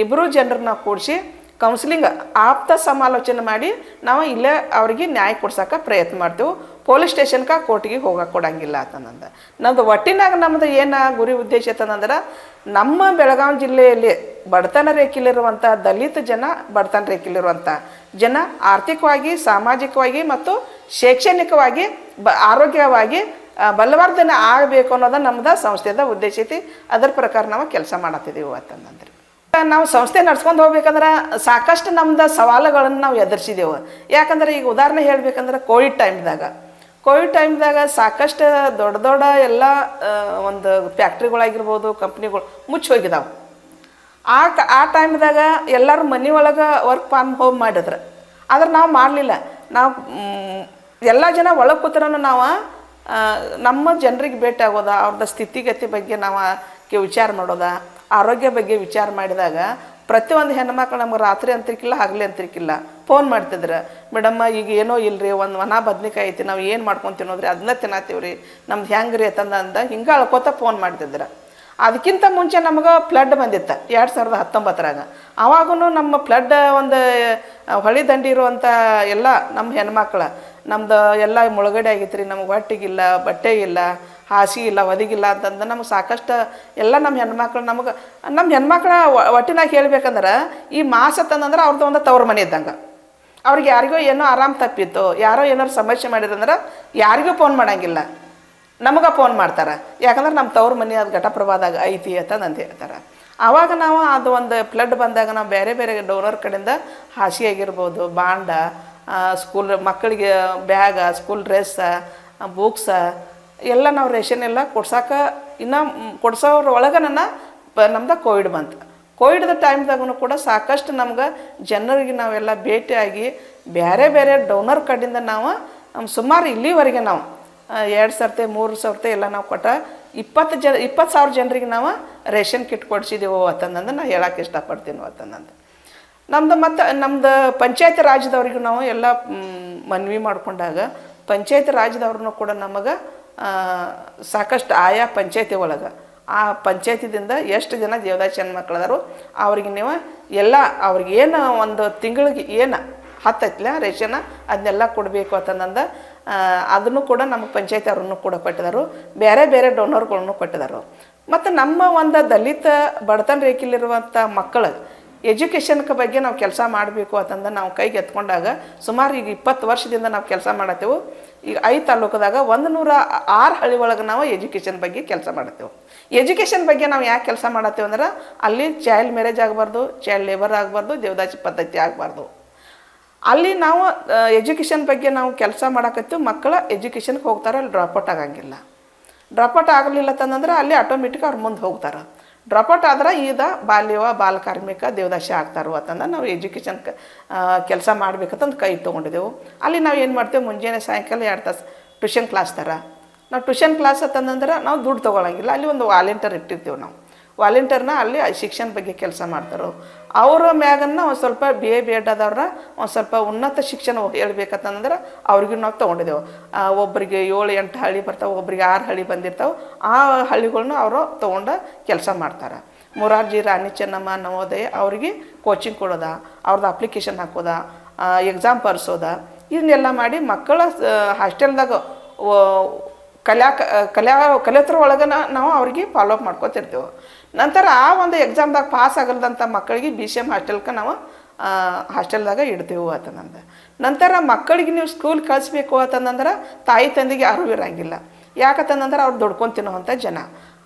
ಇಬ್ಬರು ಜನರನ್ನ ಕೂಡಿಸಿ ಕೌನ್ಸಿಲಿಂಗ್ ಆಪ್ತ ಸಮಾಲೋಚನೆ ಮಾಡಿ ನಾವು ಇಲ್ಲೇ ಅವ್ರಿಗೆ ನ್ಯಾಯ ಕೊಡ್ಸೋಕೆ ಪ್ರಯತ್ನ ಮಾಡ್ತೇವೆ. ಪೊಲೀಸ್ ಸ್ಟೇಷನ್ಗೆ ಕೋರ್ಟಿಗೆ ಹೋಗಕ್ಕೆ ಕೊಡಂಗಿಲ್ಲ ಅಂತಂದ ನಮ್ದು ಒಟ್ಟಿನಾಗ ನಮ್ಮದು ಏನು ಗುರಿ ಉದ್ದೇಶ ಅಂತಂದ್ರೆ ನಮ್ಮ ಬೆಳಗಾವಿ ಜಿಲ್ಲೆಯಲ್ಲಿ ಬಡತನ ರೇಖೆಲಿರುವಂಥ ದಲಿತ ಜನ ಬಡತನ ರೇಖೆಲಿರುವಂಥ ಜನ ಆರ್ಥಿಕವಾಗಿ, ಸಾಮಾಜಿಕವಾಗಿ ಮತ್ತು ಶೈಕ್ಷಣಿಕವಾಗಿ ಬ, ಆರೋಗ್ಯವಾಗಿ ಬಲವರ್ಧನ ಬಲವರ್ಧನೆ ಆಗಬೇಕು ಅನ್ನೋದು ನಮ್ದು ಸಂಸ್ಥೆದ ಉದ್ದೇಶ ಐತಿ. ಅದ್ರ ಪ್ರಕಾರ ನಾವು ಕೆಲಸ ಮಾಡತ್ತಿದ್ದೀವಿ ಅಂತಂದ್ರೆ. ನಾವು ಸಂಸ್ಥೆ ನಡ್ಸ್ಕೊಂಡು ಹೋಗ್ಬೇಕಂದ್ರೆ ಸಾಕಷ್ಟು ನಮ್ದು ಸವಾಲುಗಳನ್ನು ನಾವು ಎದುರಿಸಿದೆವು. ಯಾಕಂದ್ರೆ ಈಗ ಉದಾಹರಣೆ ಹೇಳ್ಬೇಕಂದ್ರೆ ಕೋವಿಡ್ ಟೈಮ್ದಾಗ. ಕೋವಿಡ್ ಟೈಮ್ದಾಗ ಸಾಕಷ್ಟು ದೊಡ್ಡ ದೊಡ್ಡ ಎಲ್ಲ ಒಂದು ಫ್ಯಾಕ್ಟ್ರಿಗಳಾಗಿರ್ಬೋದು, ಕಂಪ್ನಿಗಳು ಮುಚ್ಚಿ ಹೋಗಿದಾವೆ. ಆ ಕ- ಆ ಟೈಮ್ದಾಗ ಎಲ್ಲರೂ ಮನೆ ಒಳಗೆ ವರ್ಕ್ ಫ್ರಮ್ ಹೋಮ್ ಮಾಡಿದ್ರು. ಆದ್ರೆ ನಾವು ಮಾಡಲಿಲ್ಲ. ನಾವು ಎಲ್ಲ ಜನ ಒಳಗೆ ಕೂತ್ರನು ನಾವು ನಮ್ಮ ಜನರಿಗೆ ಭೇಟಿ ಆಗೋದ ಅವ್ರದ್ದು ಸ್ಥಿತಿಗತಿ ಬಗ್ಗೆ ನಾವು ವಿಚಾರ ಮಾಡೋದ, ಆರೋಗ್ಯ ಬಗ್ಗೆ ವಿಚಾರ ಮಾಡಿದಾಗ ಪ್ರತಿಯೊಂದು ಹೆಣ್ಮಕ್ಳು ನಮ್ಗೆ ರಾತ್ರಿ ಅಂತಿರ್ಕಿಲ್ಲ, ಹಗಲಿ ಅಂತಿರ್ಕಿಲ್ಲ. ಫೋನ್ ಮಾಡ್ತಿದ್ರು ಮೇಡಮ್ಮ ಈಗ ಏನೋ ಇಲ್ಲರಿ ಒಂದು ಒಣ ಬದ್ನಿಕಾಯಿ ಐತಿ, ನಾವು ಏನು ಮಾಡ್ಕೊಂಡು ತಿನ್ನೋದ್ರಿ ಅದನ್ನ ತಿನ್ನತ್ತೀವಿ ರೀ ನಮ್ದು ಹೆಂಗೆ ರೀ ಅಂತಂದ ಹಿಂಗೆ ಅಳ್ಕೋತ ಫೋನ್ ಮಾಡ್ತಿದ್ರು. ಅದಕ್ಕಿಂತ ಮುಂಚೆ ನಮಗೆ ಫ್ಲಡ್ ಬಂದಿತ್ತು, ಎರಡು ಸಾವಿರದ ಹತ್ತೊಂಬತ್ತರಾಗ. ಅವಾಗೂ ನಮ್ಮ ಫ್ಲಡ್ ಒಂದು ಹೊಳಿ ದಂಡಿ ಇರುವಂಥ ಎಲ್ಲ ನಮ್ಮ ಹೆಣ್ಮಕ್ಳು, ನಮ್ದು ಎಲ್ಲ ಮುಳುಗಡೆ ಆಗಿತ್ತು ರೀ ನಮ್ಗೆ ಹೊಟ್ಟಿಗಿಲ್ಲ ಬಟ್ಟೆ ಇಲ್ಲ, ಹಾಸಿ ಇಲ್ಲ, ಒದಗಿಲ್ಲ ಅಂತಂದು ನಮ್ಗೆ ಸಾಕಷ್ಟು ಎಲ್ಲ ನಮ್ಮ ಹೆಣ್ಮಕ್ಳು ನಮಗೆ ನಮ್ಮ ಹೆಣ್ಮಕ್ಳ ಒಟ್ಟಿನಾಗ ಹೇಳ್ಬೇಕಂದ್ರೆ ಈ ಮಾಸ ತಂದಂದ್ರೆ ಅವ್ರದ್ದು ಒಂದು ತವ್ರ ಮನೆ ಇದ್ದಂಗೆ. ಅವ್ರಿಗೆ ಯಾರಿಗೋ ಏನೋ ಆರಾಮ್ ತಪ್ಪಿತ್ತು, ಯಾರೋ ಏನಾರು ಸಮಸ್ಯೆ ಮಾಡಿದ್ರಂದ್ರೆ ಯಾರಿಗೂ ಫೋನ್ ಮಾಡಂಗಿಲ್ಲ. ನಮಗೆ ಫೋನ್ ಮಾಡ್ತಾರೆ. ಯಾಕಂದ್ರೆ ನಮ್ಮ ತವ್ರ ಮನೆ ಅದು ಘಟಪ್ರಭಾದಾಗ ಐತಿ ಅಂತ ನಂದು ಹೇಳ್ತಾರೆ. ಆವಾಗ ನಾವು ಅದು ಒಂದು ಫ್ಲಡ್ ಬಂದಾಗ ನಾವು ಬೇರೆ ಬೇರೆ ಡೋನರ್ ಕಡೆಯಿಂದ ಹಾಸಿ ಆಗಿರ್ಬೋದು, ಬಾಂಡ ಸ್ಕೂಲ್ ಮಕ್ಕಳಿಗೆ ಬ್ಯಾಗ ಸ್ಕೂಲ್ ಡ್ರೆಸ್ಸ ಬುಕ್ಸ ಎಲ್ಲ ನಾವು ರೇಷನ್ ಎಲ್ಲ ಕೊಡ್ಸಾಕ ಇನ್ನು ಕೊಡ್ಸೋರ ಒಳಗೆ ನನ್ನ ನಮ್ದು ಕೋವಿಡ್ ಬಂತು. ಕೋವಿಡ್ದ ಟೈಮ್ದಾಗೂ ಕೂಡ ಸಾಕಷ್ಟು ನಮ್ಗೆ ಜನರಿಗೆ ನಾವೆಲ್ಲ ಭೇಟಿಯಾಗಿ ಬೇರೆ ಬೇರೆ ಡೋನರ್ ಕಡೆಯಿಂದ ನಾವು, ಸುಮಾರು ಇಲ್ಲಿವರೆಗೆ ನಾವು ಎರಡು ಸರ್ತೆ, ಮೂರು ಸರ್ತೆ ಎಲ್ಲ ನಾವು ಕೊಟ್ಟ ಇಪ್ಪತ್ತು ಜನ, ಇಪ್ಪತ್ತು ಸಾವಿರ ಜನರಿಗೆ ನಾವು ರೇಷನ್ ಕಿಟ್ ಕೊಡ್ಸಿದೆವು ಅಂತಂದಂದು ನಾನು ಹೇಳಕ್ಕೆ ಇಷ್ಟಪಡ್ತೀನಿ ಅಂತಂದಂದು. ನಮ್ದು ಮತ್ತು, ನಮ್ದು ಪಂಚಾಯತ್ ರಾಜ್ಯದವ್ರಿಗೂ ನಾವು ಎಲ್ಲ ಮನವಿ ಮಾಡಿಕೊಂಡಾಗ ಪಂಚಾಯತ್ ರಾಜ್ಯದವ್ರನ್ನೂ ಕೂಡ ನಮಗೆ ಸಾಕಷ್ಟು ಆಯಾ ಪಂಚಾಯತಿ ಒಳಗೆ. ಆ ಪಂಚಾಯತಿದಿಂದ ಎಷ್ಟು ಜನ ದೇವದಾಚನ ಹೆಣ್ಮಕ್ಳದಾರು ಅವ್ರಿಗೆ ನೀವು ಎಲ್ಲ ಅವ್ರಿಗೆ ಏನು ಒಂದು ತಿಂಗಳಿಗೆ ಏನು ಹತ್ತೈತಿಲ್ಲ ರೇಷನ್ ಅದನ್ನೆಲ್ಲ ಕೊಡಬೇಕು ಅಂತಂದ ಅದನ್ನು ಕೂಡ ನಮ್ಮ ಪಂಚಾಯತ್ ಅವ್ರನ್ನು ಕೂಡ ಕೊಟ್ಟಿದ್ದಾರೆ. ಬೇರೆ ಬೇರೆ ಡೋನರ್ಗಳನ್ನು ಕೊಟ್ಟಿದ್ದಾರೆ. ಮತ್ತು ನಮ್ಮ ಒಂದು ದಲಿತ ಬಡತನ ರೇಖೆಯಲ್ಲಿರುವಂಥ ಮಕ್ಕಳು, ಎಜುಕೇಷನ್ಕ ಬಗ್ಗೆ ನಾವು ಕೆಲಸ ಮಾಡಬೇಕು ಅಂತಂದು ನಾವು ಕೈಗೆ ಎತ್ಕೊಂಡಾಗ ಸುಮಾರು ಈಗ ಇಪ್ಪತ್ತು ವರ್ಷದಿಂದ ನಾವು ಕೆಲಸ ಮಾಡತ್ತೇವೆ. ಈಗ ಐದು ತಾಲೂಕದಾಗ ಒಂದು ನೂರ ಆರು ಹಳ್ಳಿ ಒಳಗೆ ನಾವು ಎಜುಕೇಷನ್ ಬಗ್ಗೆ ಕೆಲಸ ಮಾಡತ್ತೇವೆ. ಎಜುಕೇಷನ್ ಬಗ್ಗೆ ನಾವು ಯಾಕೆ ಕೆಲಸ ಮಾಡತ್ತೇವೆ ಅಂದ್ರೆ ಅಲ್ಲಿ ಚೈಲ್ಡ್ ಮ್ಯಾರೇಜ್ ಆಗಬಾರ್ದು, ಚೈಲ್ಡ್ ಲೇಬರ್ ಆಗಬಾರ್ದು, ದೇವದಾಸಿ ಪದ್ಧತಿ ಆಗಬಾರ್ದು. ಅಲ್ಲಿ ನಾವು ಎಜುಕೇಷನ್ ಬಗ್ಗೆ ನಾವು ಕೆಲಸ ಮಾಡಕತ್ತೀವಿ, ಮಕ್ಕಳ ಎಜುಕೇಷನ್ಗೆ ಹೋಗ್ತಾರೆ, ಅಲ್ಲಿ ಡ್ರಾಪ್ಔಟ್ ಆಗಂಗಿಲ್ಲ. ಡ್ರಾಪ್ಔಟ್ ಆಗಲಿಲ್ಲ ಅಂತಂದ್ರೆ ಅಲ್ಲಿ ಆಟೋಮೆಟಿಕ್ ಅವ್ರು ಮುಂದೆ ಹೋಗ್ತಾರೆ. ಡ್ರಾಪ್ಔಟ್ ಆದ್ರೆ ಈಗ ಬಾಲ್ಯವ, ಬಾಲ ಕಾರ್ಮಿಕ ಆಗ್ತಾರೋ ಅಂತಂದ್ರೆ ನಾವು ಎಜುಕೇಷನ್ ಕೆಲಸ ಮಾಡ್ಬೇಕಂತಂದು ಕೈ ತೊಗೊಂಡಿದ್ದೆವು ಅಲ್ಲಿ ನಾವು ಏನು ಮಾಡ್ತೇವೆ, ಮುಂಜಾನೆ ಸಾಯಂಕಾಲ ಎರಡು ತಾಸು ಟ್ಯೂಷನ್ ಕ್ಲಾಸ್ ಥರ ನಾವು ಟ್ಯೂಷನ್ ಕ್ಲಾಸ್ ಅಂತಂದ್ರೆ ನಾವು ದುಡ್ಡು ತೊಗೊಳಂಗಿಲ್ಲ, ಅಲ್ಲಿ ಒಂದು ವಾಲೆಂಟರ್ ಇಟ್ಟಿರ್ತೀವಿ ನಾವು. ವಾಲೆಂಟರ್ನ ಅಲ್ಲಿ ಶಿಕ್ಷಣ ಬಗ್ಗೆ ಕೆಲಸ ಮಾಡ್ತಾರೆ. ಅವರ ಮ್ಯಾಗನ್ನ ಒಂದು ಸ್ವಲ್ಪ ಬಿ ಎ ಬಿ ಒಂದು ಸ್ವಲ್ಪ ಉನ್ನತ ಶಿಕ್ಷಣ ಹೇಳ್ಬೇಕಂತಂದ್ರೆ ಅವ್ರಿಗೂ ನಾವು ತೊಗೊಂಡಿದ್ದೆವು ಒಬ್ಬರಿಗೆ ಏಳು ಎಂಟು ಹಳ್ಳಿ ಬರ್ತಾವೆ ಒಬ್ಬರಿಗೆ ಆರು ಹಳ್ಳಿ ಬಂದಿರ್ತಾವೆ ಆ ಹಳ್ಳಿಗಳ್ನ ಅವರು ತೊಗೊಂಡು ಕೆಲಸ ಮಾಡ್ತಾರೆ ಮೊರಾರ್ಜಿ ರಾಣಿ ಚೆನ್ನಮ್ಮ ನವೋದಯ ಅವ್ರಿಗೆ ಕೋಚಿಂಗ್ ಕೊಡೋದ ಅವ್ರದ್ದು ಅಪ್ಲಿಕೇಶನ್ ಹಾಕೋದ ಎಕ್ಸಾಮ್ ಬರ್ಸೋದ ಇದನ್ನೆಲ್ಲ ಮಾಡಿ ಮಕ್ಕಳ ಹಾಸ್ಟೆಲ್ದಾಗ ಕಲ್ಯಾ ಕಲ್ಯಾ ಕಲಿತರ ಒಳಗೆ ನಾವು ಅವ್ರಿಗೆ ಫಾಲೋ ಅಪ್ ಮಾಡ್ಕೊತಿರ್ತೀವಿ ನಂತರ ಆ ಒಂದು ಎಕ್ಸಾಮ್ದಾಗ ಪಾಸ್ ಆಗಲ್ದಂಥ ಮಕ್ಕಳಿಗೆ ಬಿ ಸಿ ಎಂ ಹಾಸ್ಟೆಲ್ಗೆ ನಾವು ಹಾಸ್ಟೆಲ್ದಾಗ ಇಡ್ತೀವಿ ಆತನಂದ. ನಂತರ ಮಕ್ಕಳಿಗೆ ನೀವು ಸ್ಕೂಲ್ ಕಳಿಸ್ಬೇಕು ಅಂತಂದ್ರೆ ತಾಯಿ ತಂದೆಗೆ ಇರೋಂಗಿಲ್ಲ ಯಾಕಂತಂದ್ರೆ ಅವ್ರು ದುಡ್ಕೊಂಡು ತಿನ್ನೋವಂಥ ಜನ.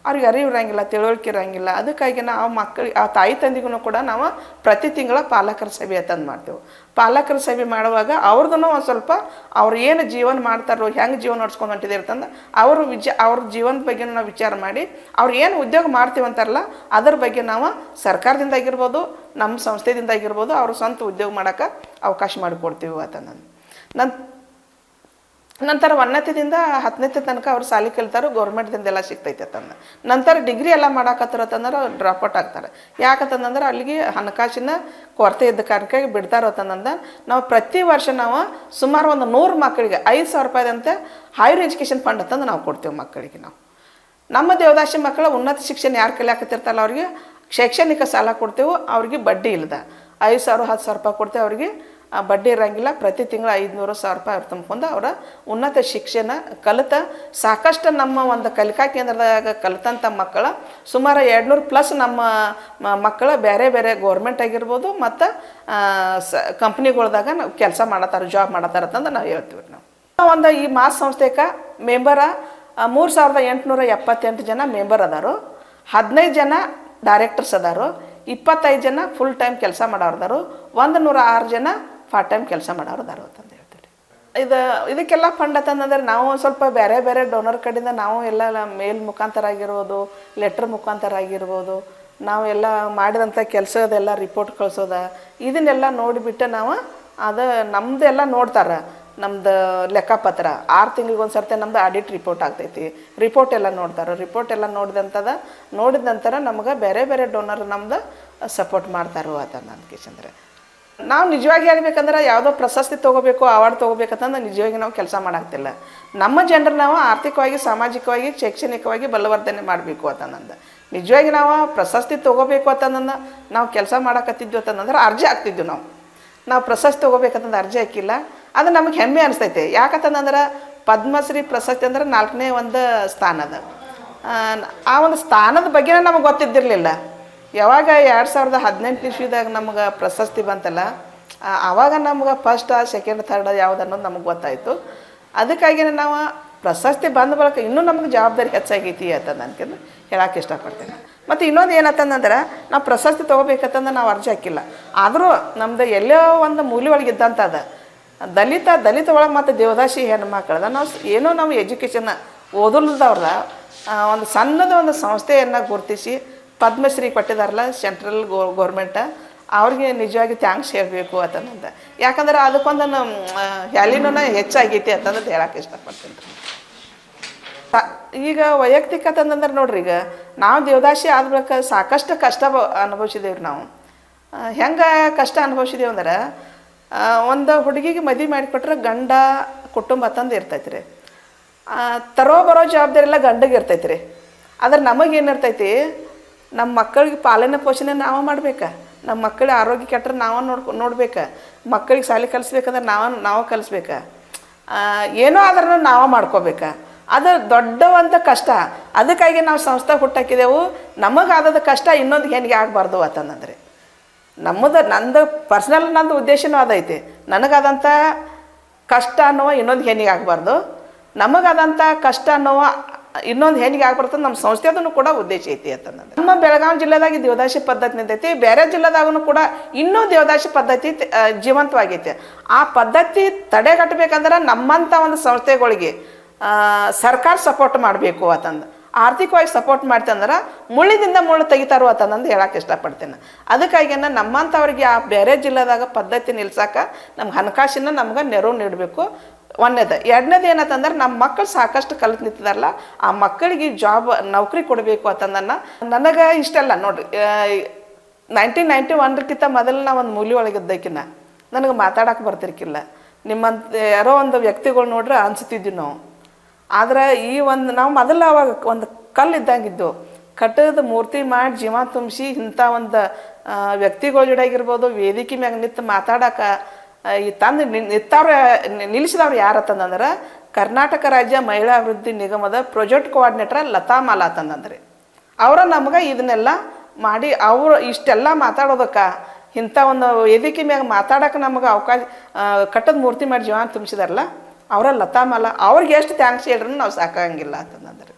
ಅವ್ರಿಗೆ ಅರಿವು ಇರಂಗಿಲ್ಲ ತಿಳುವಳಿಕೆ ಇರೋಂಗಿಲ್ಲ ಅದಕ್ಕಾಗಿ ನಾವು ಮಕ್ಕಳಿಗೆ ಆ ತಾಯಿ ತಂದೆಗೂ ಕೂಡ ನಾವು ಪ್ರತಿ ತಿಂಗಳ ಪಾಲಕರ ಸಭೆ ಅಂತಂದು ಮಾಡ್ತೇವೆ. ಪಾಲಕರ ಸಭೆ ಮಾಡುವಾಗ ಅವ್ರದ್ದು ಒಂದು ಸ್ವಲ್ಪ ಅವ್ರು ಏನು ಜೀವನ ಮಾಡ್ತಾರೋ, ಹೆಂಗೆ ಜೀವನ ನಡ್ಸ್ಕೊಂಡು ಹೊಂಟಿದೆ ಅಂತಂದು ಅವರು ವಿಚ ಅವ್ರ ಜೀವನದ ಬಗ್ಗೆ ನಾವು ವಿಚಾರ ಮಾಡಿ, ಅವ್ರು ಏನು ಉದ್ಯೋಗ ಮಾಡ್ತೀವಿ ಅಂತಾರಲ್ಲ, ಅದ್ರ ಬಗ್ಗೆ ನಾವು ಸರ್ಕಾರದಿಂದ ಆಗಿರ್ಬೋದು, ನಮ್ಮ ಸಂಸ್ಥೆದಿಂದ ಆಗಿರ್ಬೋದು, ಅವ್ರ ಸ್ವಂತ ಉದ್ಯೋಗ ಮಾಡೋಕ್ಕೆ ಅವಕಾಶ ಮಾಡಿಕೊಡ್ತೀವಿ ಅಂತಂದು. ನನ್ ನಂತರ ಒಂದನೇದಿಂದ ಹತ್ತನೇತಿ ತನಕ ಅವ್ರು ಸಾಲಿ ಕಲಿತಾರೋ ಗೌರ್ಮೆಂಟ್ದಿಂದ ಎಲ್ಲ ಸಿಗ್ತೈತೆ ಅಂತಂದು ನಂತರ ಡಿಗ್ರಿ ಎಲ್ಲ ಮಾಡಾಕತ್ತಿರತ್ತಂದ್ರೆ ಅವ್ರು ಡ್ರಾಪ್ಔಟ್ ಆಗ್ತಾರೆ. ಯಾಕಂತಂದ್ರೆ ಅಲ್ಲಿಗೆ ಹಣಕಾಸಿನ ಕೊರತೆ ಇದ್ದ ಕಾರಣಕ್ಕಾಗಿ ಬಿಡ್ತಾರೋ ಅಂತಂದ ನಾವು ಪ್ರತಿ ವರ್ಷ ನಾವು ಸುಮಾರು ಒಂದು ನೂರು ಮಕ್ಕಳಿಗೆ ಐದು ಸಾವಿರ ರೂಪಾಯಿದಂತೆ ಹೈಯರ್ ಎಜುಕೇಷನ್ ಫಂಡ್ ಅಂತಂದು ನಾವು ಕೊಡ್ತೀವಿ ಮಕ್ಕಳಿಗೆ ನಾವು. ನಮ್ಮ ದೇವದಾಸಿ ಮಕ್ಕಳ ಉನ್ನತ ಶಿಕ್ಷಣ ಯಾರು ಕಲಿಯಾಕತ್ತಿರ್ತಾರಲ್ಲ ಅವ್ರಿಗೆ ಶೈಕ್ಷಣಿಕ ಸಾಲ ಕೊಡ್ತೇವೆ, ಅವ್ರಿಗೆ ಬಡ್ಡಿ ಇಲ್ಲದ ಐದು ಸಾವಿರ, ಹತ್ತು ಸಾವಿರ ರೂಪಾಯಿ ಕೊಡ್ತೇವೆ ಅವ್ರಿಗೆ ಬಡ್ಡಿ ಇರೋಂಗಿಲ್ಲ. ಪ್ರತಿ ತಿಂಗಳು ಐದುನೂರು ಸಾವಿರ ರೂಪಾಯಿ ಅವ್ರು ತುಂಬ್ಕೊಂಡು ಅವರ ಉನ್ನತ ಶಿಕ್ಷಣ ಕಲಿತ ಸಾಕಷ್ಟು ನಮ್ಮ ಒಂದು ಕಲಿಕಾ ಕೇಂದ್ರದಾಗ ಕಲಿತಂಥ ಮಕ್ಕಳು ಸುಮಾರು ಎರಡುನೂರು ಪ್ಲಸ್ ನಮ್ಮ ಮಕ್ಕಳು ಬೇರೆ ಬೇರೆ ಗೌರ್ಮೆಂಟ್ ಆಗಿರ್ಬೋದು ಮತ್ತು ಸ ಕಂಪ್ನಿಗಳ್ದಾಗ ನಾವು ಕೆಲಸ ಮಾಡತ್ತಾರ ಜಾಬ್ ಮಾಡತ್ತಾರ ಅಂತಂದು ನಾವು ಹೇಳ್ತೀವಿ ನಾವು. ಒಂದು ಈ ಮಾಸ್ ಸಂಸ್ಥೆಗೆ ಮೆಂಬರ ಮೂರು ಸಾವಿರದ ಎಂಟುನೂರ ಎಪ್ಪತ್ತೆಂಟು ಜನ ಮೆಂಬರ್ ಅದಾರು. ಹದಿನೈದು ಜನ ಡೈರೆಕ್ಟರ್ಸ್ ಅದಾರು. ಇಪ್ಪತ್ತೈದು ಜನ ಫುಲ್ ಟೈಮ್ ಕೆಲಸ ಮಾಡೋರ್ದಾರು. ಒಂದು ನೂರ ಆರು ಜನ ಪಾರ್ಟ್ ಟೈಮ್ ಕೆಲಸ ಮಾಡೋರು ಅದಾರು ಅಂತಂದು ಹೇಳ್ತೀವಿ ಇದು, ಇದಕ್ಕೆಲ್ಲ ಫಂಡ್ ಅಂತಂದ್ರೆ ನಾವು ಸ್ವಲ್ಪ ಬೇರೆ ಬೇರೆ ಡೋನರ್ ಕಡೆಯಿಂದ ನಾವು ಎಲ್ಲ ಮೇಲ್ ಮುಖಾಂತರ ಆಗಿರ್ಬೋದು ಲೆಟ್ರ್ ಮುಖಾಂತರ ಆಗಿರ್ಬೋದು ನಾವು ಎಲ್ಲ ಮಾಡಿದಂಥ ಕೆಲಸದೆಲ್ಲ ರಿಪೋರ್ಟ್ ಕಳಿಸೋದ, ಇದನ್ನೆಲ್ಲ ನೋಡಿಬಿಟ್ಟು ನಾವು ಅದು ನಮ್ಮದೆಲ್ಲ ನೋಡ್ತಾರೆ, ನಮ್ದು ಲೆಕ್ಕಪತ್ರ. ಆರು ತಿಂಗ್ಳಿಗೆ ಒಂದು ಸರ್ತಿ ನಮ್ಮದು ಆಡಿಟ್ ರಿಪೋರ್ಟ್ ಆಗ್ತೈತಿ. ರಿಪೋರ್ಟ್ ಎಲ್ಲ ನೋಡ್ತಾರೆ. ರಿಪೋರ್ಟ್ ಎಲ್ಲ ನೋಡಿದಂಥದ ನೋಡಿದ ನಂತರ ನಮ್ಗೆ ಬೇರೆ ಬೇರೆ ಡೋನರ್ ನಮ್ದು ಸಪೋರ್ಟ್ ಮಾಡ್ತಾರೋ ಅಂತ ಅಂದ್ಕೇಶಂದ್ರೆ ನಾವು ನಿಜವಾಗಿ ಹೇಳ್ಬೇಕಂದ್ರೆ ಯಾವುದೋ ಪ್ರಶಸ್ತಿ ತೊಗೋಬೇಕು ಅವಾರ್ಡ್ ತೊಗೋಬೇಕಂತಂದ್ರೆ ನಿಜವಾಗಿ ನಾವು ಕೆಲಸ ಮಾಡಾಕ್ತಿಲ್ಲ. ನಮ್ಮ ಜನರು ನಾವು ಆರ್ಥಿಕವಾಗಿ ಸಾಮಾಜಿಕವಾಗಿ ಶೈಕ್ಷಣಿಕವಾಗಿ ಬಲವರ್ಧನೆ ಮಾಡಬೇಕು ಅಂತಂದ ನಿಜವಾಗಿ ನಾವು ಪ್ರಶಸ್ತಿ ತೊಗೋಬೇಕು ಅಂತಂದ ನಾವು ಕೆಲಸ ಮಾಡಕತ್ತಿದ್ವಿ ಅಂತಂದ್ರೆ ಅರ್ಜಿ ಹಾಕ್ತಿದ್ವಿ ನಾವು. ನಾವು ಪ್ರಶಸ್ತಿ ತೊಗೋಬೇಕಂತಂದು ಅರ್ಜಿ ಹಾಕಿಲ್ಲ. ಅದು ನಮಗೆ ಹೆಮ್ಮೆ ಅನಿಸ್ತೈತೆ. ಯಾಕಂತಂದ್ರೆ ಪದ್ಮಶ್ರೀ ಪ್ರಶಸ್ತಿ ಅಂದ್ರೆ ನಾಲ್ಕನೇ ಒಂದು ಸ್ಥಾನ ಅದ. ಆ, ಆ ಒಂದು ಸ್ಥಾನದ ಬಗ್ಗೆ ನಮಗೆ ಗೊತ್ತಿದ್ದಿರಲಿಲ್ಲ. ಯಾವಾಗ ಎರಡು ಸಾವಿರದ ಹದಿನೆಂಟು ಇಸ್ವಿದಾಗ ನಮ್ಗೆ ಪ್ರಶಸ್ತಿ ಬಂತಲ್ಲ ಆವಾಗ ನಮ್ಗೆ ಫಸ್ಟ್ ಸೆಕೆಂಡ್ ಥರ್ಡ್ ಯಾವ್ದು ಅನ್ನೋದು ನಮಗೆ ಗೊತ್ತಾಯಿತು. ಅದಕ್ಕಾಗಿ ನಾವು ಪ್ರಶಸ್ತಿ ಬಂದ ಬಳಿಕ ಇನ್ನೂ ನಮ್ಗೆ ಜವಾಬ್ದಾರಿ ಹೆಚ್ಚಾಗೈತಿ ಅಂತ ಅನ್ಕೊಂಡು ಹೇಳಕ್ಕೆ ಇಷ್ಟಪಡ್ತೇನೆ. ಮತ್ತು ಇನ್ನೊಂದು ಏನಂತಂದ್ರೆ ನಾವು ಪ್ರಶಸ್ತಿ ತೊಗೋಬೇಕಂತಂದ್ರೆ ನಾವು ಅರ್ಜಿ ಹಾಕಿಲ್ಲ. ಆದರೂ ನಮ್ದು ಎಲ್ಲೋ ಒಂದು ಮೂಲಿ ಒಳಗೆ ಇದ್ದಂಥ ದಲಿತ ದಲಿತ ಒಳಗೆ ಮತ್ತು ದೇವದಾಸಿ ಹೆಣ್ಮಕ್ಳದ ನಾವು ಸ್- ಏನೋ ನಾವು ಎಜುಕೇಷನ್ ಓದಲ್ದವ್ರ ಒಂದು ಸಣ್ಣದ ಒಂದು ಸಂಸ್ಥೆಯನ್ನು ಗುರುತಿಸಿ ಪದ್ಮಶ್ರೀ ಕೊಟ್ಟಿದಾರಲ್ಲ ಸೆಂಟ್ರಲ್ ಗೋ, ಗೌರ್ಮೆಂಟ, ಅವ್ರಿಗೆ ನಿಜವಾಗಿ ಥ್ಯಾಂಕ್ಸ್ ಹೇಳಬೇಕು ಅಂತಂದ ಯಾಕಂದ್ರೆ ಅದಕ್ಕೊಂದು ನಮ್ಮ ವ್ಯಾಲ್ಯೂನ ಹೆಚ್ಚಾಗೈತಿ ಅಂತಂದು ಹೇಳಕ್ಕೆ ಇಷ್ಟಪಡ್ತೀನಿ. ಈಗ ವೈಯಕ್ತಿಕ ಅಂತಂದ್ರೆ ನೋಡ್ರಿ ಈಗ, ನಾವು ದೇವದಾಸಿ ಆದ ಬಳಿಕ ಸಾಕಷ್ಟು ಕಷ್ಟ ಅನುಭವಿಸಿದೇವ್ರಿ ನಾವು. ಹೆಂಗೆ ಕಷ್ಟ ಅನುಭವಿಸಿದೇವು ಅಂದ್ರೆ ಒಂದು ಹುಡುಗಿಗೆ ಮದುವೆ ಮಾಡಿಕೊಟ್ರೆ ಗಂಡ ಕುಟುಂಬ ತಂದು ಇರ್ತೈತಿ ರೀ ತರೋ ಬರೋ ಜವಾಬ್ದಾರಿ ಎಲ್ಲ ಗಂಡಗೆ ಇರ್ತೈತಿ ರೀ ಆದ್ರೆ ನಮಗೇನು ಇರ್ತೈತಿ ನಮ್ಮ ಮಕ್ಕಳಿಗೆ ಪಾಲನೆ ಪೋಷಣೆ ನಾವು ಮಾಡ್ಬೇಕಾ. ನಮ್ಮ ಮಕ್ಕಳ ಆರೋಗ್ಯ ಕೆಟ್ಟರೆ ನಾವು ನೋಡ್ಕೊ, ನೋಡ್ಬೇಕಾ. ಮಕ್ಕಳಿಗೆ ಶಾಲೆ ಕಲಿಸ್ಬೇಕಂದ್ರೆ ನಾವು ನಾವು ಕಲಿಸ್ಬೇಕಾ. ಏನೋ ಆದ್ರೂ ನಾವು ಮಾಡ್ಕೋಬೇಕಾ. ಅದು ದೊಡ್ಡ ಒಂದು ಕಷ್ಟ. ಅದಕ್ಕಾಗಿ ನಾವು ಸಂಸ್ಥೆ ಹುಟ್ಟಾಕಿದೆವು. ನಮಗಾದದ ಕಷ್ಟ ಇನ್ನೊಂದು ಹೆಣ್ಣಿಗೆ ಆಗಬಾರ್ದು ಅಂತಂದ್ರೆ. ನಮ್ಮದು, ನಂದು ಪರ್ಸ್ನಲ್ ನಂದು ಉದ್ದೇಶನೂ ಅದೈತಿ. ನನಗಾದಂಥ ಕಷ್ಟ ಅನ್ನೋ ಇನ್ನೊಂದು ಹೆಣ್ಣಿಗೆ ಆಗಬಾರ್ದು. ನಮಗಾದಂಥ ಕಷ್ಟ ಅನ್ನುವ ಇನ್ನೊಂದು ಹೆಂಗೆ ಆಗ್ಬಿಡ್ತದೆ ನಮ್ಮ ಸಂಸ್ಥೆದೂ ಕೂಡ ಉದ್ದೇಶ ಐತಿ ಅಂತಂದ್ರೆ ನಮ್ಮ ಬೆಳಗಾವಿ ಜಿಲ್ಲೆದಾಗ ದೇವದಾಸಿ ಪದ್ಧತಿ ನಿಂತೈತಿ ಬೇರೆ ಜಿಲ್ಲೆದಾಗೂ ಕೂಡ ಇನ್ನೂ ದೇವದಾಸಿ ಪದ್ಧತಿ ಜೀವಂತವಾಗೈತಿ. ಆ ಪದ್ಧತಿ ತಡೆಗಟ್ಟಬೇಕಂದ್ರೆ ನಮ್ಮಂಥ ಒಂದು ಸಂಸ್ಥೆಗಳಿಗೆ ಸರ್ಕಾರ ಸಪೋರ್ಟ್ ಮಾಡಬೇಕು ಅಂತಂದು ಆರ್ಥಿಕವಾಗಿ ಸಪೋರ್ಟ್ ಮಾಡ್ತಂದ್ರೆ ಮುಳ್ಳಿನಿಂದ ಮುಳ್ಳು ತೆಗಿತಾರು ಅಂತಂದು ಹೇಳಕ್ಕೆ ಇಷ್ಟಪಡ್ತೇನೆ. ಅದಕ್ಕಾಗಿ ನಮ್ಮಂಥವ್ರಿಗೆ ಆ ಬೇರೆ ಜಿಲ್ಲೆದಾಗ ಪದ್ಧತಿ ನಿಲ್ಸಾಕ ನಮ್ಗೆ ಹಣಕಾಸಿನ ನಮ್ಗೆ ನೆರವು ನೀಡಬೇಕು. ಒಂದೇದು ಎರಡನೇದು ಏನಂತಂದ್ರೆ ನಮ್ಮ ಮಕ್ಕಳು ಸಾಕಷ್ಟು ಕಲಿತು ನಿಂತಿದಾರಲ್ಲ, ಆ ಮಕ್ಕಳಿಗೆ ಜಾಬ್ ನೌಕರಿ ಕೊಡಬೇಕು ಅಂತಂದನ್ನ ನನಗೆ ಇಷ್ಟಲ್ಲ ನೋಡ್ರಿ ನೈನ್ಟೀನ್ ನೈಂಟಿ ಒನ್ರಕ್ಕಿಂತ ಮೊದಲು ನಾ ಒಂದು ಮೂಲಿ ಒಳಗಿದ್ದಕ್ಕಿನ್ನ ನನಗೆ ಮಾತಾಡಕ್ಕೆ ಬರ್ತಿರ್ಕಿಲ್ಲ. ನಿಮ್ಮಂತ, ಯಾರೋ ಒಂದು ವ್ಯಕ್ತಿಗಳು ನೋಡ್ರೆ ಅನಿಸ್ತಿದ್ವಿ ನಾವು. ಆದ್ರೆ ಈ ಒಂದು, ನಾವು ಮೊದಲು ಅವಾಗ ಒಂದು ಕಲ್ಲು ಇದ್ದಂಗಿದ್ದು, ಕಟ್ಟದ ಮೂರ್ತಿ ಮಾಡಿ ಜೀವ ತುಂಬಿಸಿ ಇಂಥ ಒಂದು ವ್ಯಕ್ತಿಗಳ ಜೊತೆಗಿರ್ಬೋದು ವೇದಿಕೆ ಮ್ಯಾಗ ನಿಂತು ಮಾತಾಡಕ್ಕೆ ಈ ತಂದು ನಿತ್ತವ್ರ ನಿಲ್ಲಿಸಿದವ್ರು ಯಾರು ಅಂತಂದ್ರೆ ಕರ್ನಾಟಕ ರಾಜ್ಯ ಮಹಿಳಾ ಅಭಿವೃದ್ಧಿ ನಿಗಮದ ಪ್ರೊಜೆಕ್ಟ್ ಕೋಆರ್ಡಿನೇಟರ್ ಲತಾ ಮಾಲಾ ಅಂತಂದ್ರೆ ಅವರ ನಮ್ಗೆ ಇದನ್ನೆಲ್ಲ ಮಾಡಿ ಅವರು ಇಷ್ಟೆಲ್ಲ ಮಾತಾಡೋದಕ್ಕೆ ಇಂಥ ಒಂದು ವೇದಿಕೆ ಮ್ಯಾಗ ಮಾತಾಡೋಕೆ ನಮಗೆ ಅವಕಾಶ ಕಟ್ಟದ ಮೂರ್ತಿ ಮಾಡಿ ಜೀವನ ತುಂಬಿಸಿದಾರಲ್ಲ, ಅವರ ಲತಾ ಮಾಲ ಅವ್ರಿಗೆ ಎಷ್ಟು ಥ್ಯಾಂಕ್ಸ್ ಹೇಳ್ರೂ ನಾವು ಸಾಕಾಗಂಗಿಲ್ಲ ಅಂತಂದ್ರೆ